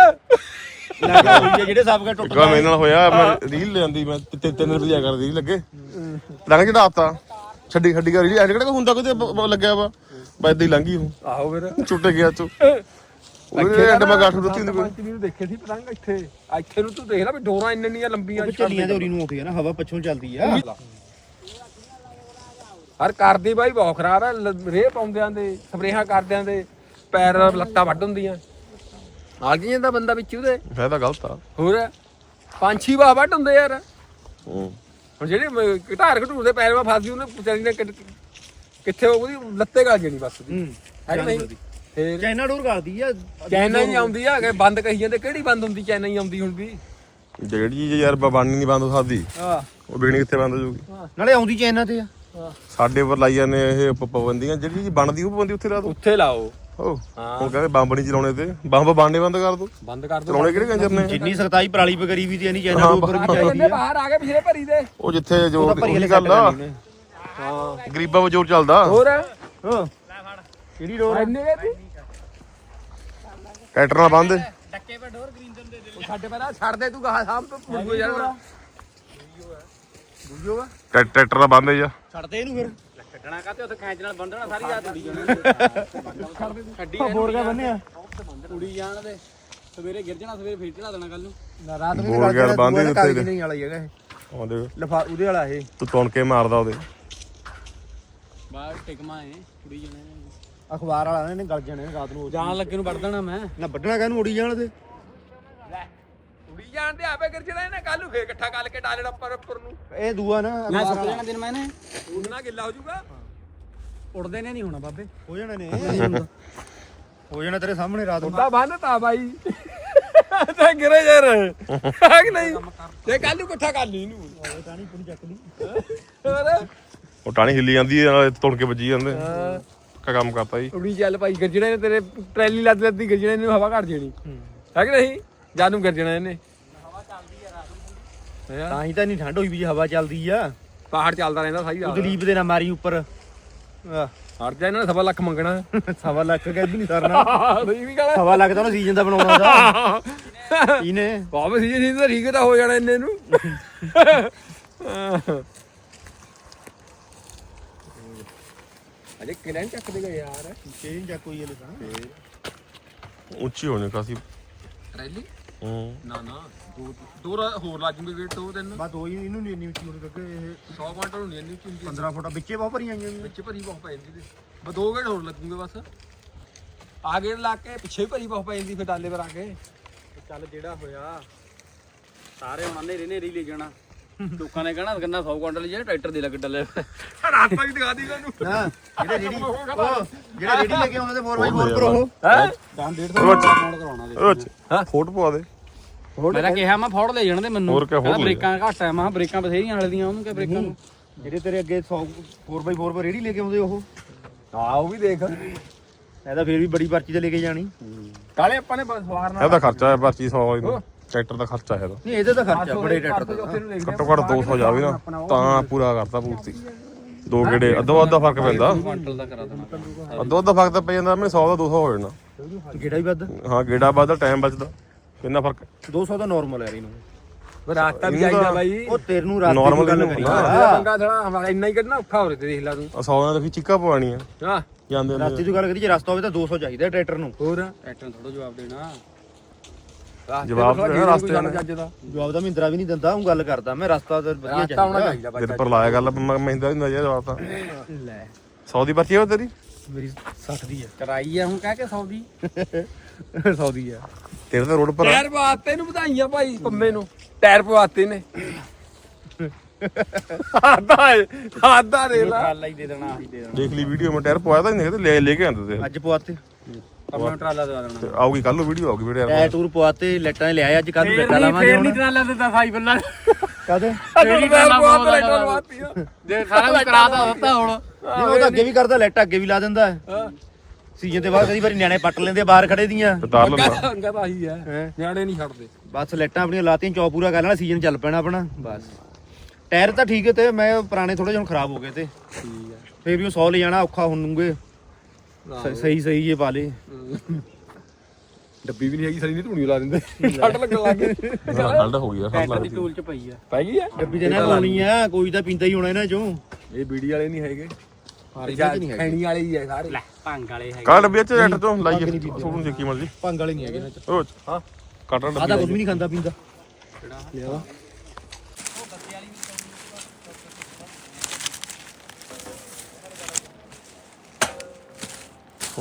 ਲੱਗ ਹੋਈ ਜਿਹੜੇ ਸਭ ਕਾ ਟੁੱਟ ਇੱਕ ਵਾਰ ਮੇਰੇ ਨਾਲ ਹੋਇਆ ਮੈਂ ਰੀਲ ਲਿਆਂਦੀ ਮੈਂ 3 ਰੁਪਏ ਕਰ ਰੀਲ ਲੱਗੇ। ਲੰਘ ਚੜਾਤਾ ਛੱਡੀ ਛੱਡੀ ਕਰ ਰੀਲ। ਐਂ ਕਿਹੜਾ ਹੁੰਦਾ ਕੋਈ ਤੇ ਬ- ਬ- ਲੱਗਿਆ ਵਾ। ਬਸ ਏਦਾਂ ਹੀ ਲੰਘੀ ਉਹ ਆਹੋ ਫਿਰ। ਛੁੱਟ ਗਿਆ ਚੋ ਉਹਨੇ ਐਂਡ ਮੈਂ ਗੱਠ ਦਿੱਤੀ ਹੁੰਦੀ ਕੋਈ ਪੰਚਮੀ ਨੂੰ ਦੇਖੇ ਸੀ ਪਤੰਗ ਇੱਥੇ। ਇੱਥੇ ਨੂੰ ਤੂੰ ਦੇਖ ਲੈ ਵੀ ਡੋਰਾਂ ਇੰਨੀਆਂ ਲੰਬੀਆਂ ਚੱਲੀਆਂ ਤੇ ਉਰੀ ਨੂੰ ਆਉਂਦੀ ਆ ਨਾ ਹਵਾ ਪੱਛੋਂ ਚੱਲਦੀ ਆ। ਹਰ ਕਰਦੀ ਬਾਈ ਬਹੁਤ ਖਰਾਬ ਹੈ ਰੇਹ ਪਾਉਂਦਿਆਂ ਦੇ ਸਪਰੇਹਾਂ ਕਰਦਿਆਂ ਦੇ। ਪੈਰ ਲੱਤਾਂ ਵੱਢ ਹੁੰਦੀਆਂ। ਆ ਗਈਆਂ ਦਾ ਬੰਦਾ ਵਿੱਚ ਉਹਦੇ। ਤਾਂ ਗਲਤ ਆ। ਹੋਰ ਪੰਛੀ ਬਾਹ ਵੱਢ ਹੁੰਦੇ ਯਾਰ। ਹੂੰ। ਹੁਣ ਜਿਹੜੇ ਘਟਾਰ ਘਟੂਰ ਦੇ ਪੈਰ ਮਾ ਫਸ ਗਈ ਉਹਨੇ ਵਿਚਾਰੀ ਨੇ ਕਿੱਡ- ਕਿੱਥੇ ਉਹਦੀ ਲੱਤੇ ਗਲ ਜਣੀ ਬਸ ਉਹਦੀ। ਹੂੰ। ਕਿ ਨਹੀਂ? ਫੇਰ ਚਾਈਨਾ ਡੋਰ ਕਰਦੀ ਆ। ਚਾਈਨਾ ਹੀ ਆਉਂਦੀ ਆ ਕਿ ਬੰਦ ਕਹੀ ਜਾਂਦੇ ਕਿਹੜੀ ਬੰਦ ਹੁੰਦੀ ਚਾਈਨਾ ਹੀ ਆਉਂਦੀ ਹੁਣ ਵੀ? ਜਿਹੜੀ ਚੀਜ਼ ਯਾਰ ਬਾਣੀ ਨਹੀਂ ਬੰਦ ਹੋ ਸਕਦੀ ਹਾਂ। ਉਹ ਬਿਗਣੀ ਕਿੱਥੇ ਬੰਦ ਹੋ ਜਾਊਗੀ? ਨਾਲੇ ਆਉਂਦੀ ਚਾਈਨਾ ਤੇ ਆ। ਸਾਡੇ ਪਰ ਲਾਈ ਜਾਂਦੇ ਇਹ ਪ- ਪਾਬੰਦੀਆਂ ਜਿਹੜੀ ਚੀਜ਼ ਬਣਦੀ ਉਹ ਪਾਬੰਦੀ ਉੱਥੇ ਲਾ ਦੋ ਉੱਥੇ ਲਾਓ। ਹੋ। ਹੁਣ ਕਹਿੰਦੇ ਬੰਬ ਨਹੀਂ ਚਲਾਉਣੇ ਤੇ। ਬੰਬ ਬਾਣੇ ਬੰਦ ਕਰ ਦੋ। ਬੰਦ ਕਰ ਦੋ। ਚਲਾਉਣੇ ਕਿਹੜੇ ਕੰਜਰ ਨੇ? ਜਿੰਨੀ ਸਖਤਾਈ ਪਰਾਲੀ ਪੇ ਕਰੀ ਵੀ ਤੇ ਨਹੀਂ ਚਾਈਨਾ ਡੋਰ ਪਰ ਵੀ ਚਾਹੀਦੀ ਕਹਿੰਦੇ ਬਾਹਰ ਆ ਕੇ ਪਿਛਲੇ ਭਰੀ ਦੇ। ਉਹ ਜਿੱਥੇ ਜੋ ਉਹਦਾ ਗੱਲ ਆ। ਹਾਂ। ਗਰੀਬਾਂ ਵਿੱਚ ਜ਼ੋਰ ਚੱਲਦਾ। ਹੋਰ? ਹਾਂ। ਕਿਹੜੀ ਡੋਰ ਇੰਨੇ ਗਏ ਸੀ ਟਰੈਕਟਰ ਨਾਲ ਬੰਦ। ਉਹ ਸਾਡੇ ਪਹਿਲਾਂ ਛੱਡ ਦੇ ਤੂੰ ਗਾਹ ਸਾਹਮ ਤੋਂ ਮੁੜ ਜਾਣਾ ਟਰੈਕਟਰ ਨਾਲ ਬੰਦ ਜਾ ਛੱਡਦੇ ਇਹਨੂੰ ਫਿਰ। ਛੱਡਣਾ ਕਾਤੇ ਉੱਥੇ ਖੈਂਚ ਨਾਲ ਬੰਦਣਾ ਸਾਰੀ ਰਾਤ ਉੜੀ ਜਾਣੀ। ਛੱਡੀ ਬੋਰ ਕਾ ਬੰਨਿਆ ਉੜੀ ਜਾਣ ਦੇ। ਸਵੇਰੇ ਗਿਰ ਜਾਣਾ ਸਵੇਰੇ ਫੇਰ ਚੜਾ ਦੇਣਾ ਕੱਲ ਨੂੰ। ਨਾ ਰਾਤ ਨੂੰ ਬੋਰ ਗੈਲ ਬੰਨ੍ਹ ਹੀ ਦਿੱਤੇ ਤੇ। ਨਹੀਂ ਵਾਲਾ ਹੀ ਹੈਗਾ ਇਹ। ਦੇਖ। ਲਫਾ ਉਹਦੇ ਵਾਲਾ ਇਹ। ਤੂੰ ਤੁਣ ਕੇ ਮਾਰਦਾ ਉਹਦੇ। ਬਾਹਰ ਟਿਕਮਾ ਏ ਉੜੀ ਜਾਣੇ ਅਖਬਾਰ ਵਾਲਾ ਇਹਨੇ ਗਲ ਜਾਣੇ ਰਾਤ ਨੂੰ। ਜਾਣ ਲੱਗੇ ਨੂੰ ਵੜ ਦੇਣਾ ਮੈਂ। ਨਾ ਵੱਢਣਾ ਕਾਹਨੂੰ ਉੜੀ ਜਾਣ ਦੇ। ਜਾਣ ਆਪੇ ਗਿਰ ਜਣਾ ਇਹਨੇ ਕੱਲ ਨੂੰ ਫੇਰ ਇਕੱਠਾ ਕਰ ਕੇ ਡਾਲਣਾ ਉੱਪਰ ਉੱਪਰ ਨੂੰ। ਇਹ ਦੂਆ ਨਾ ਮੈਂ ਸੁੱਕ। ਜਾਣਾ ਦਿਨ ਮੈਂ ਨੇ ਉਹਨਾਂ ਗਿੱਲਾ ਹੋ ਜਾਊਗਾ। ਉੜਦੇ ਨੇ ਨਹੀਂ ਹੋਣਾ ਬਾਬੇ। ਹੋ ਜਾਣਾ ਨੇ। ਹੋ ਜਾਣਾ ਤੇਰੇ ਸਾਹਮਣੇ ਰਾਤ ਨੂੰ। ਉਹਦਾ ਬੰਨ ਤਾ ਬਾਈ। ਤੇ ਗਿਰੇ ਯਾਰ। ਹੈ ਕਿ ਨਹੀਂ? ਤੇ ਕੱਲ ਨੂੰ ਇਕੱਠਾ ਕਰ ਲਈ ਇਹਨੂੰ। ਤਾਂ ਨਹੀਂ ਪੂਰੀ ਚੱਕ ਲਈ। ਹੋਰ? ਉਹ ਟਾਣੀ ਹਿੱਲੀ ਜਾਂਦੀ ਹੈ ਨਾਲੇ ਤੁਣ ਕੇ ਵੱਜੀ ਜਾਂਦੇ। ਕਾ ਕੰਮ ਕਰਤਾ ਜੀ। ਉੜੀ ਚੱਲ ਭਾਈ ਗੱਜਣੇ ਨੇ ਤੇਰੇ ਟਰੈਲੀ ਲੱਦ ਲੱਦੀ ਗੱਜਣੇ ਨੂੰ ਹਵਾ ਘੜ ਜਣੀ ਹੈ। ਕਿ ਨਹੀਂ? ਜਾਨੂੰ ਗੱਜਣਾ ਇਹਨੇ। ਤਾਂ ਹੀ ਤਾਂ ਨਹੀਂ ਠੰਡ ਹੋਈ ਵੀ ਜੇ ਹਵਾ ਚੱਲਦੀ ਆ। ਪਹਾੜ ਚੱਲਦਾ ਰਹਿੰਦਾ ਸਾਰੀ ਰਾਤ। ਦਲੀਪ ਦੇ ਨਾ ਮਾਰੀ ਉੱਪਰ। ਆਹ, ਹਟ ਜਾ ਇਹਨਾਂ ਨੇ ਸਵਾ ਲੱਖ ਮੰਗਣਾ। *laughs* ਸਵਾ ਲੱਖ ਕਹਿੰਦੀ ਨਹੀਂ ਸਰਨਾ। *laughs* ਨਹੀਂ ਵੀ ਗੱਲ ਸਵਾ ਲੱਖ ਤਾਂ ਉਹਨੇ ਸੀਜ਼ਨ ਦਾ ਬਣਾਉਣਾ *laughs* ਦਾ ਇਹਨੇ। ਬਾਬੇ ਸੀ ਜੀ ਤਾਂ ਠੀਕ ਤਾਂ ਹੋ ਜਾਣਾ ਇੰਨੇ ਨੂੰ। ਅਜੇ ਕਿਲਾਂ ਚੱਕ ਦੇ ਗਏ ਯਾਰ। ਚੇਂਜ ਆ ਕੋਈ ਇਹ ਉੱਚੀ ਹੋਣੀ ਕਾਫੀ। ਰੈਲੀ ਹੂੰ। ਨਾ ਨਾ। ਦੋ ਦੋ ਰਾ- ਹੋਰ ਲਾ ਜੂਗੇ ਗੇਟ ਦੋ ਤਿੰਨ। ਬਾ ਦੋ ਹੀ ਇਹਨੂੰ ਨਹੀਂ ਇੰਨੀ ਉੱਚੀ ਹੋਣੀ ਕਿਉਂਕਿ ਇਹ 100 ਕੁਆਂਟਲ ਹੁੰਦੀ ਇੰਨੀ ਉੱਚੀ ਹੁੰਦੀ 15 ਫੁੱਟ ਵਿੱਚੇ ਬਹੁਤ ਭਰੀਆਂ ਆਈਆਂ ਵਿੱਚ ਭਰੀ ਬਹੁਤ ਪੈ ਜਾਂਦੀ ਤੇ। ਬਸ ਦੋ ਗੇਟ ਹੋਰ ਲੱਗੂਗੇ ਬਸ। ਆ ਗੇਟ ਲਾ ਕੇ ਪਿੱਛੇ ਵੀ ਭਰੀ ਬਹੁਤ ਪੈ ਜਾਂਦੀ ਫਿਰ ਡਾਲੇ ਪਰ ਆ ਕੇ। ਚੱਲ ਜਿਹੜਾ ਹੋਇਆ ਸਾਰੇ ਹੁਣ ਨੇਰੇ ਨੇਰੀ ਲੈ ਜਾਣਾ। ਲੋਕਾਂ ਨੇ ਕਹਿਣਾ ਗੰਨਾ 100 ਕੁਇੰਟਲ ਜਿਹੜਾ ਟਰੈਕਟਰ ਦੇ ਲੱਗ ਡੱਲੇ ਰਾਸਤਾ ਵੀ ਦਿਖਾ ਦੀ ਮੈਨੂੰ ਨਾ ਜਿਹੜੇ ਰੇੜੀ ਉਹ ਜਿਹੜੇ ਰੇੜੀ ਲੈ ਕੇ ਆਉਂਦੇ ਤੇ 4x4 ਪਰ ਉਹ ਹੈ? ਤਾਂ 150 ਨੋਟ ਕਰਾਉਣਾ ਦੇ ਉਹ ਚ ਫੋਟ ਪਵਾ ਦੇ। ਮੇਰਾ ਕਿਹਾ ਮੈਂ ਫੋੜ ਲੈ ਜਾਣ ਦੇ ਮੈਨੂੰ। ਹੋਰ ਕਿਆ, ਫੋੜ ਕਹਿੰਦਾ ਲੈ। ਬ੍ਰੇਕਾਂ ਘੱਟ ਆ। ਮੈਂ ਕਿਹਾ ਬ੍ਰੇਕਾਂ ਬਥੇਰੀਆਂ ਹਲਦੀਆਂ ਉਹਨੂੰ ਕਿ ਬ੍ਰੇਕਾਂ ਨੂੰ? ਜਿਹੜੇ ਤੇਰੇ ਅੱਗੇ 100 4x4 ਪਰ ਰੇੜੀ ਲੈ ਕੇ ਆਉਂਦੇ ਉਹ। ਹਾਂ ਉਹ ਵੀ ਦੇਖ। ਇਹ ਤਾਂ ਫੇਰ ਵੀ ਬੜੀ ਪਰਚੀ ਤੇ ਲੈ ਕੇ ਜਾਣੀ। ਕਾਲੇ ਆਪਾਂ ਨੇ ਬਸ ਸਵਾਰ ਨਾਲ ਇਹਦਾ ਖਰਚਾ ਹੈ ਪਰਚੀ 100 ਵਾਲੀ ਨੂੰ ਟਰੈਕਟਰ ਦਾ ਖਰਚਾ ਹੈ ਇਹਦਾ ਨਹੀਂ ਇਹਦੇ ਤਾਂ ਖਰਚਾ ਬੜੇ ਟਰੈਕਟਰ ਦਾ। ਘੱਟੋ ਘੱਟ 200 ਜਾਵੇ ਨਾ। ਤਾਂ ਪੂਰਾ ਕਰਤਾ ਪੂਰਤੀ। ਦੋ ਗੇੜੇ ਅੱਧੋ ਅੱਧਾ ਫ਼ਰਕ ਪੈਂਦਾ। ਕੁਆਂਟਲ ਦਾ ਕਰਾ ਦੇਣਾ। ਅੱਧੋ ਅੱਧਾ ਫ਼ਰਕ ਤਾਂ ਪੈ ਜਾਂਦਾ ਮੈਂ 100 ਦਾ 200 ਹੋ ਜਾਣਾ। ਗੇੜਾ ਵੀ ਵੱਧ। ਹਾਂ ਗੇੜਾ ਬਾਅਦ ਦਾ ਟਾਈਮ ਬਚਦਾ। ਕਿੰਨਾ ਫ਼ਰਕ 200 ਦਾ ਨਾਰਮਲ ਹੈ ਇਹਨੂੰ। ਰਾਸਤਾ ਵੀ ਤਾਂ- ਬਾਈ। ਉਹ ਤੇਰ ਨੂੰ ਰਾਤ Normal ਦੀ ਗੱਲ ਕਰੀ। ਹੁੰਦਾ। ਪੰਗਾ ਥੋੜਾ ਇੰਨਾ ਹੀ ਕੱਢਣਾ ਔਖਾ ਹੋ ਰਿਹਾ ਤੇ ਦੇਖ ਲਾ ਤੂੰ 100 ਨਾਲ ਦੇਖੀ ਚੀਕਾ ਪਵਾਣੀ ਆ ਹਾਂ। ਜਾਂਦੇ ਰਾਸਤੇ ਹੁੰਦੇ ਦੀ ਗੱਲ ਕਰੀ ਜੇ ਰਸਤਾ ਹੋਵੇ ਤਾਂ 200 ਚਾਹੀਦਾ ਟਰੈਕਟਰ ਨੂੰ। ਹੋਰ ਟਰੈਕਟਰ ਥੋੜਾ ਜਵਾਬ ਦੇਣਾ। ਰਾਸਤੇ ਜਵਾਬ ਦਾ ਤਾਂ ਥੋੜ੍ਹਾ ਰਾਸਤੇ ਕੋਈ ਨੇ। ਚੱਜ ਦਾ। ਜਵਾਬ ਦਾ ਮਹਿੰਦਰਾ ਵੀ ਨਹੀਂ ਦਿੰਦਾ ਉਹ ਗੱਲ ਕਰਦਾ ਮੈਂ ਰਸਤਾ ਤਾਂ ਵਧੀਆ ਰਾਸਤਾ ਹੋਣਾ ਚਾਹੀਦਾ ਚਾਹੀਦਾ ਤੇਰੇ ਪਰ ਲਾਇਆ ਗੱਲ ਮੈਂ ਮਹਿੰਦਾ ਨਹੀਂ ਨਜ਼ਰ ਜਵਾਬ ਤਾਂ। ਲੈ। 100 ਦੀ ਪਰਚੀ ਹੋ ਤੇਰੀ? ਮੇਰੀ 60 ਦੀ ਕਰਾਈ ਆ ਹੁਣ ਕਹਿ ਕੇ 100 ਦੀ। *laughs* ਹੈ 100 ਦੀ ਹੈ ਤੇਰੇ ਤਾਂ ਰੋਡ ਪਰ। ਟਾਇਰ ਪਵਾਤੇ ਇਹਨੂੰ ਵਧਾਈਆਂ ਭਾਈ ਪੰਮੇ ਨੂੰ। ਟਾਇਰ ਪਵਾਤੇ ਨੇ। ਆਦਾ ਆਦਾ ਦੇ ਲਾ। ਟਰਾਲਾ ਹੀ ਦੇ ਦੇਣਾ। ਆਹੀ ਦੇ ਦੇਣਾ ਦੇਖ ਲਈ ਵੀਡੀਓ ਮੈਂ ਟਾਇਰ ਪਵਾਇਆ ਤਾਂ ਨਹੀਂ ਤੇ ਲੈ ਲੈ ਕੇ ਆਂਦੇ ਤੇ। ਅੱਜ ਪਵਾਤੇ। ਨੂੰ ਟਰਾਲਾ ਦਵਾ ਦੇਣਾ। ਤੇ ਆਊਗੀ ਕੱਲ ਨੂੰ ਵੀਡੀਓ ਆਊਗੀ ਵੀਡੀਓ ਟਾਇਰ ਟੂਰ ਪਵਾਤੇ ਲੈਟਾਂ ਲਿਆਏ ਅੱਜ ਕੱਲ ਨੂੰ ਲੈਟਾਂ ਲਾਵਾਂਗੇ ਹੁਣ। ਟਰਾਲਾ ਦਿੱਤਾ ਸਾਈ ਬੱਲਾ ਕਦੇ ਟਾਇਰ ਪਵਾਤੀਆਂ ਜੇ ਸਾਰਾ ਕੁਝ ਕਰਾਤਾ ਦਿੱਤਾ ਹੁਣ। ਨਹੀਂ ਉਹ ਤਾਂ ਅੱਗੇ ਵੀ ਕਰਦਾ ਲੈਟ ਅੱਗੇ ਵੀ ਲਾ ਦਿੰਦਾ। ਸੀਜ਼ਨ ਤੇ ਬਾਅਦ ਕਈ ਵਾਰੀ ਨਿਆਣੇ ਪੱਟ ਲੈਂਦੇ ਆ ਬਾਹਰ ਖੜੇ ਦੀਆਂ। ਤਾਰ ਲੰਦਾ ਅੰਗਾ ਤਾਂ ਆਹੀ ਹੈ ਹੈਂ। ਨਿਆਣੇ ਨਹੀਂ ਛੱਡਦੇ। ਬਸ ਲੈਟਾਂ ਆਪਣੀਆਂ ਲਾਤੀਆਂ ਚੌ ਪੂਰਾ ਕਰ ਲੈਣਾ ਸੀਜ਼ਨ ਚੱਲ ਪੈਣਾ ਆਪਣਾ ਬਸ। ਟਾਇਰ ਤਾਂ ਠੀਕ ਹੈ ਤੇ ਮੈਂ ਪੁਰਾਣੇ ਥੋੜੇ ਜਿਹਾ ਹੁਣ ਖਰਾਬ ਹੋ ਗਏ ਤੇ। ਠੀਕ ਹੈ। ਫੇਰ ਵੀ ਉਹ 100 ਲੈ ਜਾਣਾ ਔਖਾ ਹੁੰਨੂਗੇ। ਸਹੀ ਸਹੀ ਜੇ ਪਾ ਲੇ। ਡੱਬੀ ਵੀ ਨਹੀਂ ਹੈਗੀ ਸਰੀ ਨਹੀਂ ਧੂਣੀ ਲਾ ਦਿੰਦੇ। *laughs* ਛੱਡ ਲੱਗਣ ਲੱਗ ਗਏ ਹਲਡ ਹੋ ਗਈ ਯਾਰ ਦੀ ਲੱਗ ਟੂਲ ਚ ਪਈ ਆ। ਪੈ ਗਈ ਹੈ ਡੱਬੀ ਤੇ ਨਾ ਲਾਉਣੀ ਆ ਕੋਈ ਤਾਂ ਪੀਂਦਾ ਹੀ ਹੋਣਾ ਇਹਨਾਂ ਚੋਂ। ਇਹ ਬੀੜੀ ਵਾਲੇ ਨਹੀਂ ਹੈਗੇ। ਚ ਨਹੀਂ ਹੈਗੇ ਖੈਣੀ ਵਾਲੇ ਹੀ ਹੈ ਸਾਰੇ ਭੰਗ ਵਾਲੇ ਹੈਗੇ। ਕਾਲ ਡੱਬੇ ਚ ਰੈਟ ਤੋਂ ਲਾਈਏ। ਸੋਨੂੰ ਦੇਖੀ ਮਰਜ਼ੀ। ਭੰਗ ਵਾਲੇ ਨਹੀਂ ਹੈਗੇ ਇਹਨਾਂ ਚ। ਉਹ ਹਾਂ। ਤਾਂ ਡੱਬੇ ਕੁਝ ਵੀ ਨਹੀਂ ਖਾਂਦਾ ਪੀਂਦਾ।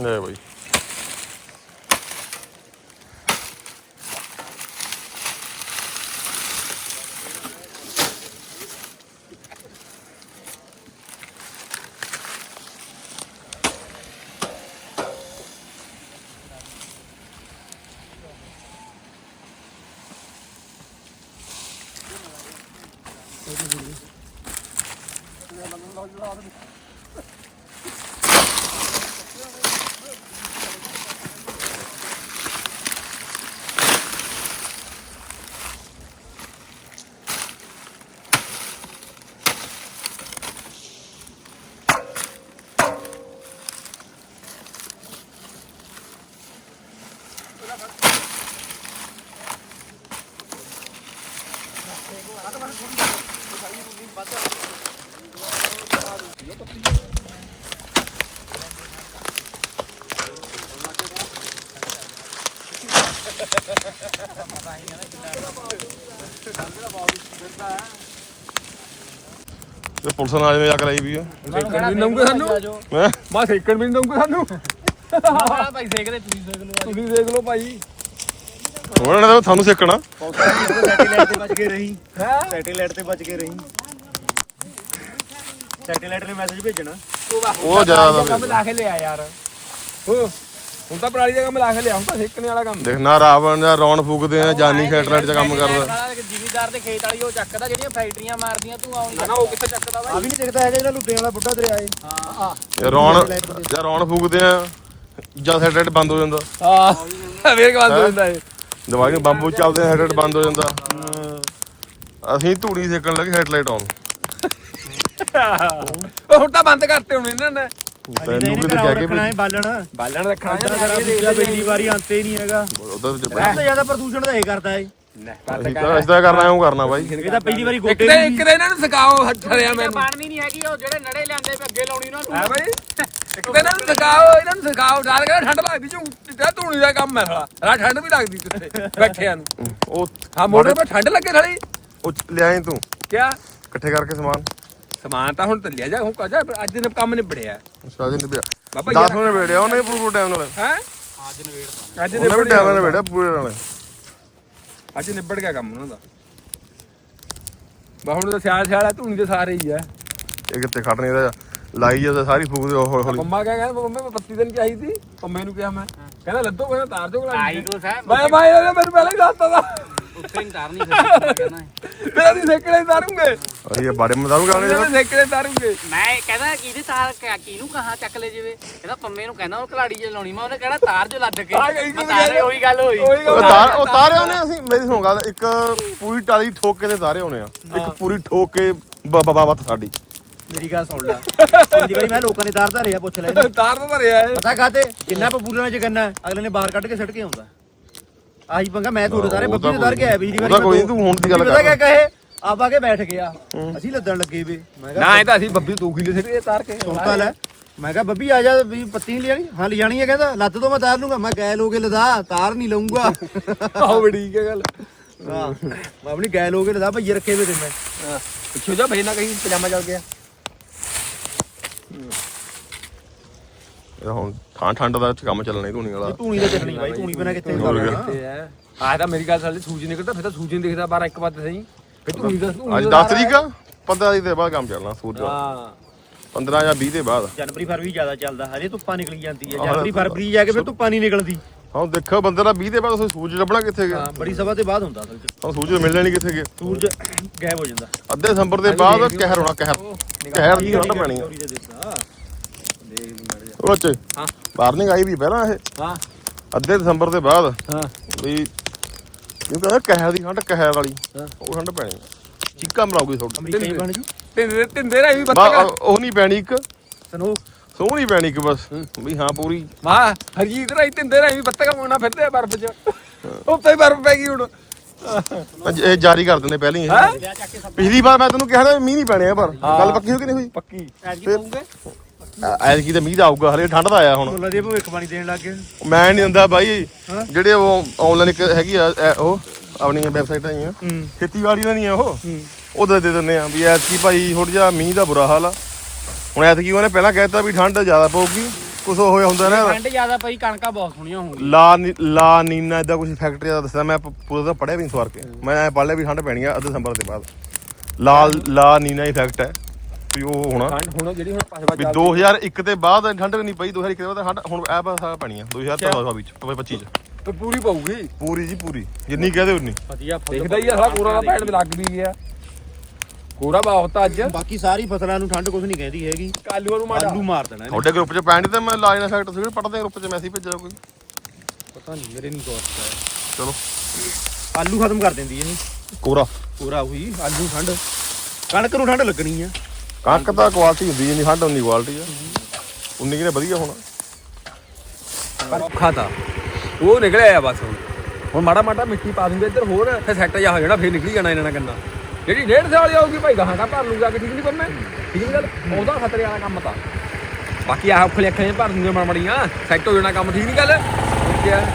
ਲੈ ਬਾਈ। Öyle duruyor. Adamın da. Police ਨਾਲ ਜਿਵੇਂ ਜਾ ਕਰਾਈ ਵੀ ਆ। ਸੇਕਣ ਵੀ ਦਊਂਗੇ ਸਾਨੂੰ? ਹੈਂ? ਮੈਂ ਸੇਕਣ ਵੀ ਨਹੀਂ ਦਊਂਗਾ ਸਾਨੂੰ? ਭਾਈ ਸੇਕਦੇ ਤੁਸੀਂ ਸੇਕ ਲਓ ਤੁਸੀਂ ਦੇਖ ਲਓ ਭਾਈ। ਉਹਨਾਂ ਨੇ ਤਾਂ ਤੁਹਾਨੂੰ ਸਿੱਕਣਾ। ਸੈਟੇਲਾਈਟ ਤੇ ਬਚ ਕੇ ਰਹੀ। ਹੈ? ਸੈਟੇਲਾਈਟ ਤੇ ਬਚ ਕੇ ਰਹੀ। ਸੈਟੇਲਾਈਟ ਨੇ ਮੈਸੇਜ ਭੇਜਣਾ। ਉਹ ਜ਼ਿਆਦਾ ਦਾ ਕੰਮ ਲਾ ਕੇ ਲਿਆ ਯਾਰ। ਹੋ। ਹੁਣ ਤਾਂ ਪਰਾਲੀ ਦਾ ਕੰਮ ਲਾ ਕੇ ਲਿਆ ਹੁਣ ਤਾਂ ਸੇਕਣੇ ਵਾਲਾ ਕੰਮ। ਦੇਖ ਨਾ ਰਾਵਣ ਜਾਂ ਰੌਣ ਫੂਕਦੇ ਆ ਜਾਨੀ ਸੈਟਲਾਈਟ 'ਚ ਕੰਮ ਕਰਦਾ। ਜ਼ਿਮੀਦਾਰ ਦੇ ਖੇਤ ਵਾਲੀ ਉਹ ਚੱਕਦਾ ਜਿਹੜੀਆਂ ਫੈਕਟਰੀਆਂ ਮਾਰਦੀਆਂ ਤੂੰ ਆਉਣੀ ਨਾ ਉਹ ਕਿੱਥੇ ਚੱਕਦਾ ਵਾ ਆ ਵੀ ਨਹੀਂ ਦਿਖਦਾ ਹੈਗਾ ਜਿਹੜਾ ਲੁੱਡੇ ਵਾਲਾ ਬੁੱਢਾ ਦਰਿਆ ਏ ਜਾਂ ਰੌਣ ਜਾਂ ਰੌਣ ਫੂਕਦੇ ਆ ਜਾਂ ਸੈਟਲਾਈਟ ਬੰਦ ਹੋ ਜਾਂਦਾ। ਹਾਂ ਫੇਰ ਕੀ ਬੰਦ ਹੋ ਜਾਂਦਾ ਇਹ? ਦਵਾਈ ਬੰਬੂ ਚੱਲਦੇ ਆ ਸੈਟਲਾਈਟ ਬੰਦ ਹੋ ਜਾਂਦਾ। ਅਸੀਂ ਧੂੜੀ ਸੇਕਣ ਲੱਗੇ ਹੈਡਲਾਈਟ ਆਨ ਉਹ ਹੁਣ ਤਾਂ ਬੰਦ ਕਰਤੇ ਹੁਣ ਇਹਨਾਂ ਨੇ। ਤੈਨੂੰ ਕਿਤੇ ਕਹਿ ਕੇ ਬਾਲਣ। ਬਾਲਣ ਰੱਖਣਾ ਅੰਦਰ ਸਾਰਾ ਦੂਜਾ ਪਹਿਲੀ ਵਾਰੀ ਅੰਤੇ ਨਹੀਂ ਹੈਗਾ। ਉਧਰ ਸਭ ਤੋਂ ਜ਼ਿਆਦਾ ਪ੍ਰਦੂਸ਼ਣ ਤਾਂ ਇਹ ਕਰਦਾ ਏ। ਅਸੀਂ ਤਾਂ ਇਸ ਤਰ੍ਹਾਂ ਕਰਨਾ ਉਹ ਕਰਨਾ ਬਾਈ। ਇਹ ਤਾਂ ਪਹਿਲੀ ਵਾਰੀ ਇੱਕ ਗੋਡੇ ਤੇ ਇੱਕ ਤੇ ਇਹਨਾਂ ਨੂੰ ਸਿਖਾਓ ਹੱਥਰਿਆ ਮੈਨੂੰ। ਬਣਨੀ ਨਹੀਂ ਹੈਗੀ ਉਹ ਜਿਹੜੇ ਨੜੇ ਲਿਆਂਦੇ ਵੀ ਅੱਗੇ ਲਾਉਣੀ ਉਹਨਾਂ ਨੂੰ। ਹੈ ਭਾਈ ਇੱਕ ਤੇ ਇਹਨਾਂ ਨੂੰ *laughs* ਸਿਖਾਓ ਇਹਨਾਂ ਨੂੰ ਸਿਖਾਓ। ਨਾਲ ਕਹਿੰਦਾ ਠੰਡ ਲੱਗਦੀ ਝੂ ਤੇ ਧੂਣੀ ਦਾ ਕੰਮ ਹੈ ਸਾਲਾ। ਰਾ ਠੰਡ ਵੀ ਲੱਗਦੀ ਕਿੱਥੇ ਬੈਠਿਆਂ ਨੂੰ। ਉਹ ਹਾਂ ਮੋਟਰ 'ਤੇ ਠੰਡ ਲੱਗੇ ਉਹ ਲਿਆਈ ਤੂੰ। ਕਿਆ? ਇਕੱਠੇ ਕਰਕੇ ਸਮਾਨ। ਸਮਾਨ ਤਾਂ ਹੁਣ ਤੱਲਿਆ ਜਾ ਹੁਣ ਕਜਾ ਅੱਜ ਨੇ ਕੰਮ ਨਿਬੜਿਆ। ਸਾਜਨ ਨੇ ਬਿਆ ਬਾਬਾ 10 ਵਜੇ ਵੇੜਿਆ ਉਹਨੇ ਪੂਰੇ ਟਾਈਮ ਨਾਲ। ਹੈ? ਅੱਜ ਨਿਬੜ ਅੱਜ ਉਹਨੇ ਵੀ ਨਿਬੜ ਟਾਈਮ ਨਾਲ ਗਿਆ ਵੇੜਿਆ ਪੂਰੇ ਨਾਲ। ਅੱਜ ਨਿਬੜ ਗਿਆ ਕੰਮ ਉਹਨਾਂ ਦਾ। ਬਾ ਹੁਣ ਤਾਂ ਸਿਆਲ ਸਿਆਲ ਆ ਧੂਣੀ ਦੇ ਸਾਰੇ ਹੀ ਆ। ਇਹ ਕਿੱਥੇ ਖੜਨੇ ਇਹਦਾ? ਲਾਈ ਜਾਂਦਾ ਸਾਰੀ ਫੂਕਦੇ ਹੌਲੀ ਹੌਲੀ। ਮੰਮਾ ਕਿਆ ਕਹਿੰਦਾ ਮੰਮਾ ਮੈਂ ਪੱਤੀ ਦਿਨ ਚਾਹੀਦੀ ਸੀ ਮੰਮੇ ਨੂੰ ਕਿਹਾ ਮੈਂ। ਕਹਿੰਦਾ ਲੱਦੋ ਕਹਿੰਦਾ ਤਾਰ ਜੋ ਆਈ ਕੋ ਸਾਹਿਬ ਮੈਂ ਮੈਂ ਇਹਨੇ ਮੈਨੂੰ ਪਹਿਲਾਂ ਹੀ ਦੱਸਤਾ ਦਾ ਉੱਥੇ ਹੀ ਤਾਰਨੀ ਫਿਰ ਕਹਿੰਦਾ ਮੇਰਾ ਦੀ ਸੇਕੜੇ ਤਾਰੂਗੇ। ਅਰੇ ਇਹ ਬਾੜੇ ਮਦਾਰੂ ਗਾਣੇ ਮੇਰੇ ਸੇਕੜੇ ਤਾਰੂਗੇ। ਮੈਂ ਕਹਿੰਦਾ ਕਿਹਦੇ ਤਾਰ ਕ- ਕਿਹਨੂੰ ਕਹਾ ਚੱਕ ਲੈ ਜਿਵੇਂ। ਕਹਿੰਦਾ ਪੰਮੇ ਨੂੰ ਕਹਿੰਦਾ ਉਹ ਕਲਾੜੀ ਚ ਲਾਉਣੀ ਮੈਂ ਉਹਨੇ ਕਹਿਣਾ ਤਾਰ ਜੋ ਲੱਦ ਕੇ ਮੈਂ ਤਾਰੇ ਉਹੀ ਗੱਲ ਹੋਈ। ਉਹੀ ਤਾਰ ਉਹ ਤਾਰੇ ਉਹਨੇ ਅਸੀਂ ਮੇਰੀ ਸੁਣ ਗੱਲ ਇੱਕ ਪੂਰੀ ਟਾਲੀ ਠੋਕ ਕੇ ਤੇ ਤਾਰੇ ਹੋਣੇ ਆ। ਇੱਕ ਪੂਰੀ ਠੋਕ ਕੇ ਬਾਬਾ ਬੱਤ ਸਾਡੀ। ਮੇਰੀ ਗੱਲ ਸੁਣ ਲੈ। ਪਿਛਲੀ ਵਾਰੀ ਮੈਂ ਲੋਕਾਂ ਦੇ ਤਾਰ ਧਾਰੇ ਆ ਪੁੱਛ ਲੈ। ਤਾਰ ਤਾਂ ਇਹ। ਪਤਾ ਕਾਤੇ ਜਿੰਨਾ ਪਪੂਲਰਾਂ ਚ ਅਗਲੇ ਨੇ ਬਾਹਰ ਕੱਢ ਕੇ ਸੱਟ ਕੇ ਆਉਂਦਾ। ਆਹੀ ਪੰਗਾ ਮੈਂ ਤੁਹਾਡੇ ਸਾਰੇ ਬੱਬੀ ਤਾਂ ਦੇ ਤਾਰ ਕੇ ਆਇਆ ਵਾਰੀ ਉਹਦਾ ਕੋਈ ਨੀ, ਤੂੰ ਹੁਣ ਦੀ ਗੱਲ ਪਤਾ ਕਰ। ਕਿਆ ਕਹੇ ਆਪ ਆ ਕੇ ਬੈਠ ਗਿਆ। ਅਸੀਂ ਲੱਦਣ ਲੱਗੇ ਵੇ। ਮੈਂ ਕਿਹਾ ਨਾ ਇਹ ਤਾਂ ਅਸੀਂ ਬੱਬੀ ਦੋ ਕਿਲੇ ਸਿੱਟੇ ਤਾਰ ਕੇ ਸੁਣਤਾ ਲੈ। ਮੈਂ ਕਿਹਾ ਬੱਬੀ ਆ ਜਾ ਵੀ ਪੱਤੀ ਨਹੀਂ ਲਿਆਣੀ ਹਾਂ ਲਿਜਾਣੀ ਹੈ ਕਹਿੰਦਾ ਲੱਦ ਤੋਂ ਮੈਂ ਤਾਰ ਲੂੰਗਾ ਮੈਂ ਗੈਲ ਹੋ ਕੇ ਲਦਾ ਤਾਰ ਨਹੀਂ ਲਊਂਗਾ। ਆਹੋ ਬੜੀ ਠੀਕ ਹੈ ਗੱਲ। ਹਾਂ ਮੈਂ ਆਪਣੀ ਗੈਲ ਹੋ ਕੇ ਲਦਾ ਭਈਏ ਰੱਖੇ ਵੇ ਤੇ ਮੈਂ। ਪਿੱਛੇ ਜਾ ਭੇਜ ਨਾ ਕਹੀਂ ਪਜਾਮਾ ਚੱਲ ਗਿਆ। ਇਹ ਹੁਣ ਠਾਂ ਠੰਡ ਦਾ ਕੰਮ ਚੱਲਣਾ ਹੀ ਧੂਣੀ ਵਾਲਾ। ਧੂਣੀ ਦਾ ਚੱਲਣੀ ਬਾਈ ਧੂਣੀ ਬਿਨਾ ਕਿੱਥੇ। ਕਰਨਾ ਤੇ ਹੈ? ਆਹ ਤਾਂ ਮੇਰੀ ਗੱਲ ਸਾਲੀ ਸੂਜੀ ਨਿਕਲਦਾ ਫਿਰ ਤਾਂ ਸੂਜੀ ਨਹੀਂ ਦਿਖਦਾ 12 ਇੱਕ ਵਾਰ ਸਹੀ। ਫਿਰ ਨਹੀਂ ਦੱਸ ਅੱਜ 10 ਤਰੀਕ ਆ 15 ਤਰੀਕ ਦੇ ਬਾਅਦ ਕੰਮ ਚੱਲਣਾ ਸੂਰਜ ਦਾ। ਹਾਂ। 15 ਜਾਂ 20 ਦੇ ਬਾਅਦ। ਜਨਵਰੀ ਫਰਵਰੀ ਜ਼ਿਆਦਾ ਚੱਲਦਾ ਹਜੇ ਧੁੱਪਾਂ ਨਿਕਲੀ ਜਾਂਦੀ ਹੈ। ਹਾਂ, ਜਨਵਰੀ ਫਰਵਰੀ ਜਾ ਕੇ ਫਿਰ ਧੁੱਪਾਂ ਨਹੀਂ ਨਿਕਲਦੀ। ਹੁਣ ਦੇਖੋ ਬੰਦੇ ਦਾ 20 ਦੇ ਬਾਅਦ ਅਸੀਂ ਸੂਰਜ ਲੱਭਣਾ ਕਿੱਥੇ ਗਿਆ? ਹਾਂ ਬੜੀ ਸਭਾ ਦੇ ਬਾਅਦ ਹੁੰਦਾ ਅਸਲ ਚ ਹੁਣ ਸੂਰਜ ਮਿਲਣਾ ਨਹੀਂ ਕਿੱਥੇ ਗਿਆ? ਸੂਰਜ ਗਾਇਬ ਹੋ ਜਾਂਦਾ। ਅੱਧੇ ਦਸੰਬਰ ਦੇ ਬਾਅਦ ਕਹਿਰ ਹੋਣਾ ਕਹਿਰ। ਕਹਿਰ ਦੀ ਠੰਡ ਪੈਣੀ ਆ। ਦੇ ਦਿੱਤਾ ਉਹ ਬੱਚੇ ਹਾਂ। ਵਾਰਨਿੰਗ ਆਈ ਵੀ ਪਹਿਲਾਂ ਇਹ। ਹਾਂ। ਅੱਧੇ ਦਸੰਬਰ ਦੇ ਬਾਅਦ। ਹਾਂ। ਵੀ ਕਿਉਂ ਕਹਿੰਦਾ ਕਹਿਰ ਦੀ ਠੰਡ ਕਹਿਰ ਵਾਲੀ। ਹਾਂ। ਉਹ ਠੰਡ ਪੈਣੀ। ਚੀਕਾਂ ਮਰਾਉਗੀ ਤੁਹਾਡੀ। ਅਮਰੀਕਾ ਹੀ ਬਣ ਜੂ ਤਿੰਦੇ ਤਿੰਦੇ ਵੀ ਬਾ ਉਹ ਨਹੀਂ ਪੈਣੀ ਇੱਕ। ਸਨੋ ਸੋਹਣੀ ਪੈਣੀ ਇੱਕ ਬਸ। ਵੀ ਹਾਂ ਪੂਰੀ। ਵਾਹ ਹਰਜੀਤ ਰਹੀ ਤਿੰਦੇ ਰਹੀ ਵੀ ਬੱਤਗਾ ਮੋਣਾ ਫਿਰਦੇ ਆ ਬਰਫ਼ 'ਚ। ਉੱਤੇ ਹੀ ਬਰਫ਼ ਪੈ ਗਈ ਹੁਣ। ਅੱਜ ਇਹ ਜਾਰੀ ਕਰ ਦਿੰਦੇ ਪਹਿਲਾਂ ਹੀ। ਇਹ। ਪਿਛਲੀ ਵਾਰ ਮੈਂ ਤੈਨੂੰ ਕਿਹਾ ਨਾ ਮੀਂਹ ਨਹੀਂ ਪੈਣੇ ਆ ਪਰ। ਗੱਲ ਪੱਕੀ ਹੋ ਕਿ ਨਹੀਂ ਹੋਈ? ਪੱਕੀ। ਐਤਕੀ ਤਾਂ ਮੀਂਹ ਦਾ ਆਊਗਾ ਹਲੇ ਠੰਡ ਦਾ ਆਇਆ ਹੁਣ। ਮੁੱਲਾ ਦੇ ਭਵਿੱਖ ਬਾਣੀ ਦੇਣ ਲੱਗ ਗਏ। ਮੈਂ ਨਹੀਂ ਦਿੰਦਾ ਬਾਈ। ਜਿਹੜੇ ਉਹ ਆਨਲਾਈਨ ਇੱਕ ਹੈਗੀ ਆ ਉਹ ਆਪਣੀਆਂ ਵੈਬਸਾਈਟਾਂ ਆਈਆਂ ਖੇਤੀਬਾੜੀ ਦਾ ਨਹੀਂ ਆ ਉਹ। ਉਹਦੇ ਦੇ ਦਿੰਦੇ ਆ ਵੀ ਐਤਕੀ ਭਾਈ ਥੋੜਾ ਜਿਹਾ ਮੀਂਹ ਦਾ ਬੁਰਾ ਹਾਲ ਆ। ਹੁਣ ਐਤਕੀ ਉਹਨੇ ਪਹਿਲਾਂ ਕਹਿਤਾ ਵੀ ਠੰਡ ਜ਼ਿਆਦਾ ਪਊਗੀ ਕੁਝ ਹੋਇਆ ਹੁੰਦਾ ਨਾ। ਠੰਡ ਜ਼ਿਆਦਾ ਪਈ ਕਣਕਾਂ ਬਹੁਤ ਸੋਹਣੀਆਂ ਹੋਣਗੀਆਂ। ਲਾ ਨੀ- ਲਾ ਨੀਨਾ ਇਦਾਂ ਕੁਝ ਫੈਕਟਰੀ ਦਾ ਦੱਸਿਆ ਮੈਂ ਪ- ਪੂਰਾ ਤਾਂ ਪੜਿਆ ਵੀ ਨਹੀਂ ਸਵਾਰ ਕੇ। ਮੈਂ ਐ ਪੜ੍ਹ ਲਿਆ ਵੀ ਠੰਡ ਪੈਣੀ ਆ ਅੱਧੇ ਦਸੰਬਰ ਦੇ ਬਾਅਦ। ਲਾ ਲਾ ਨੀਨਾ ਇਫੈਕਟ ਹੈ। ਵੀ ਉਹ ਹੋਣਾ। ਠੰਡ ਹੁਣ ਜਿਹੜੀ ਹੁਣ ਪਾਸਵਾ ਵੀ 2001 ਦੇ ਬਾਅਦ ਠੰਡ ਨਹੀਂ ਪਈ 2001 ਦੇ ਬਾਅਦ ਠੰਡ ਹੁਣ ਐ ਬਸ ਆ ਪੈਣੀ ਆ 2014 ਵਿੱਚ 25 ਚ। ਪੂਰੀ ਪਊਗੀ? ਪੂਰੀ ਜੀ ਪੂਰੀ। ਜਿੰਨੀ ਕਹਦੇ ਉਨੀ। ਵਧੀਆ ਦੇਖਦਾ ਹੀ ਆ ਸਾਲਾ ਕੋਰਾ ਦਾ ਭੈਣ ਵੀ ਲੱਗ ਵੀ ਗਿਆ। ਕੋਰਾ ਬਹੁਤ ਆ ਅੱਜ। ਬਾਕੀ ਸਾਰੀ ਫਸਲਾਂ ਨੂੰ ਠੰਡ ਕੁਝ ਨਹੀਂ ਕਹਿੰਦੀ ਹੈਗੀ। ਕਾਲੂਆਂ ਨੂੰ ਮਾੜਾ ਆਲੂ ਮਾਰ ਦੇਣਾ ਇਹਨੇ। ਤੁਹਾਡੇ ਗਰੁੱਪ 'ਚ ਪੈਣ ਤੇ ਮੈਂ ਲਾਈਨ ਇਫੈਕਟ ਸੀ ਪੜਦੇ ਗਰੁੱਪ 'ਚ ਮੈਸੇਜ ਭੇਜਿਆ ਕੋਈ। ਪਤਾ ਨਹੀਂ ਮੇਰੇ ਨਹੀਂ ਗੌਰ ਚਲੋ। ਆਲੂ ਖਤਮ ਕਰ ਦਿੰਦੀ ਇਹ ਕੋਰਾ ਪੂਰਾ ਹੋਈ ਆਲੂ ਠੰਡ। ਕਣਕ ਨੂੰ ਠੰਡ ਲੱਗਣੀ ਆ। ਕਣਕ ਦਾ ਕੁਆਲਿਟੀ ਹੁੰਦੀ ਜਿੰਨੀ ਠੰਡ ਉਨੀ ਕੁਆਲਿਟੀ ਆ। ਉਨੀ ਕਿਨੇ ਵਧੀਆ ਹੋਣਾ। ਔਖਾ ਤਾਂ। ਉਹ ਨਿਕਲਿਆ ਆ ਬਸ ਹੁਣ। ਹੁਣ ਮਾੜਾ ਮਾੜਾ ਮਿੱਟੀ ਪਾ ਦੂੰਗੇ ਇੱਧਰ, ਹੋਰ ਫਿਰ ਸੈੱਟ ਜਾ ਹੋ ਜਾਣਾ, ਫਿਰ ਨਿਕਲੀ ਜਾਣਾ ਇਹਨਾਂ ਨਾਲ ਗੰਨਾ। ਜਿਹੜੀ ਡੇਢ ਸਾਲ ਦੀ ਆਊਗੀ ਭਾਈ, ਗਾਹਾਂ ਦਾ ਭਰ ਲੂਗਾ ਕਿ ਠੀਕ ਨਹੀਂ ਪੰਮੇ ਠੀਕ ਨਹੀਂ ਗੱਲ, ਉਹਦਾ ਖਤਰੇ ਵਾਲਾ ਕੰਮ ਤਾਂ। ਬਾਕੀ ਆਹ ਔਖਲੇ ਅੱਖਾਂ ਭਰ ਦੂੰਗੇ ਮਾੜਾ ਮਾੜੀਆਂ ਸੈੱਟ ਹੋ ਜਾਣਾ ਕੰਮ, ਠੀਕ ਨਹੀਂ ਗੱਲ? ਠੀਕ ਕਿਆ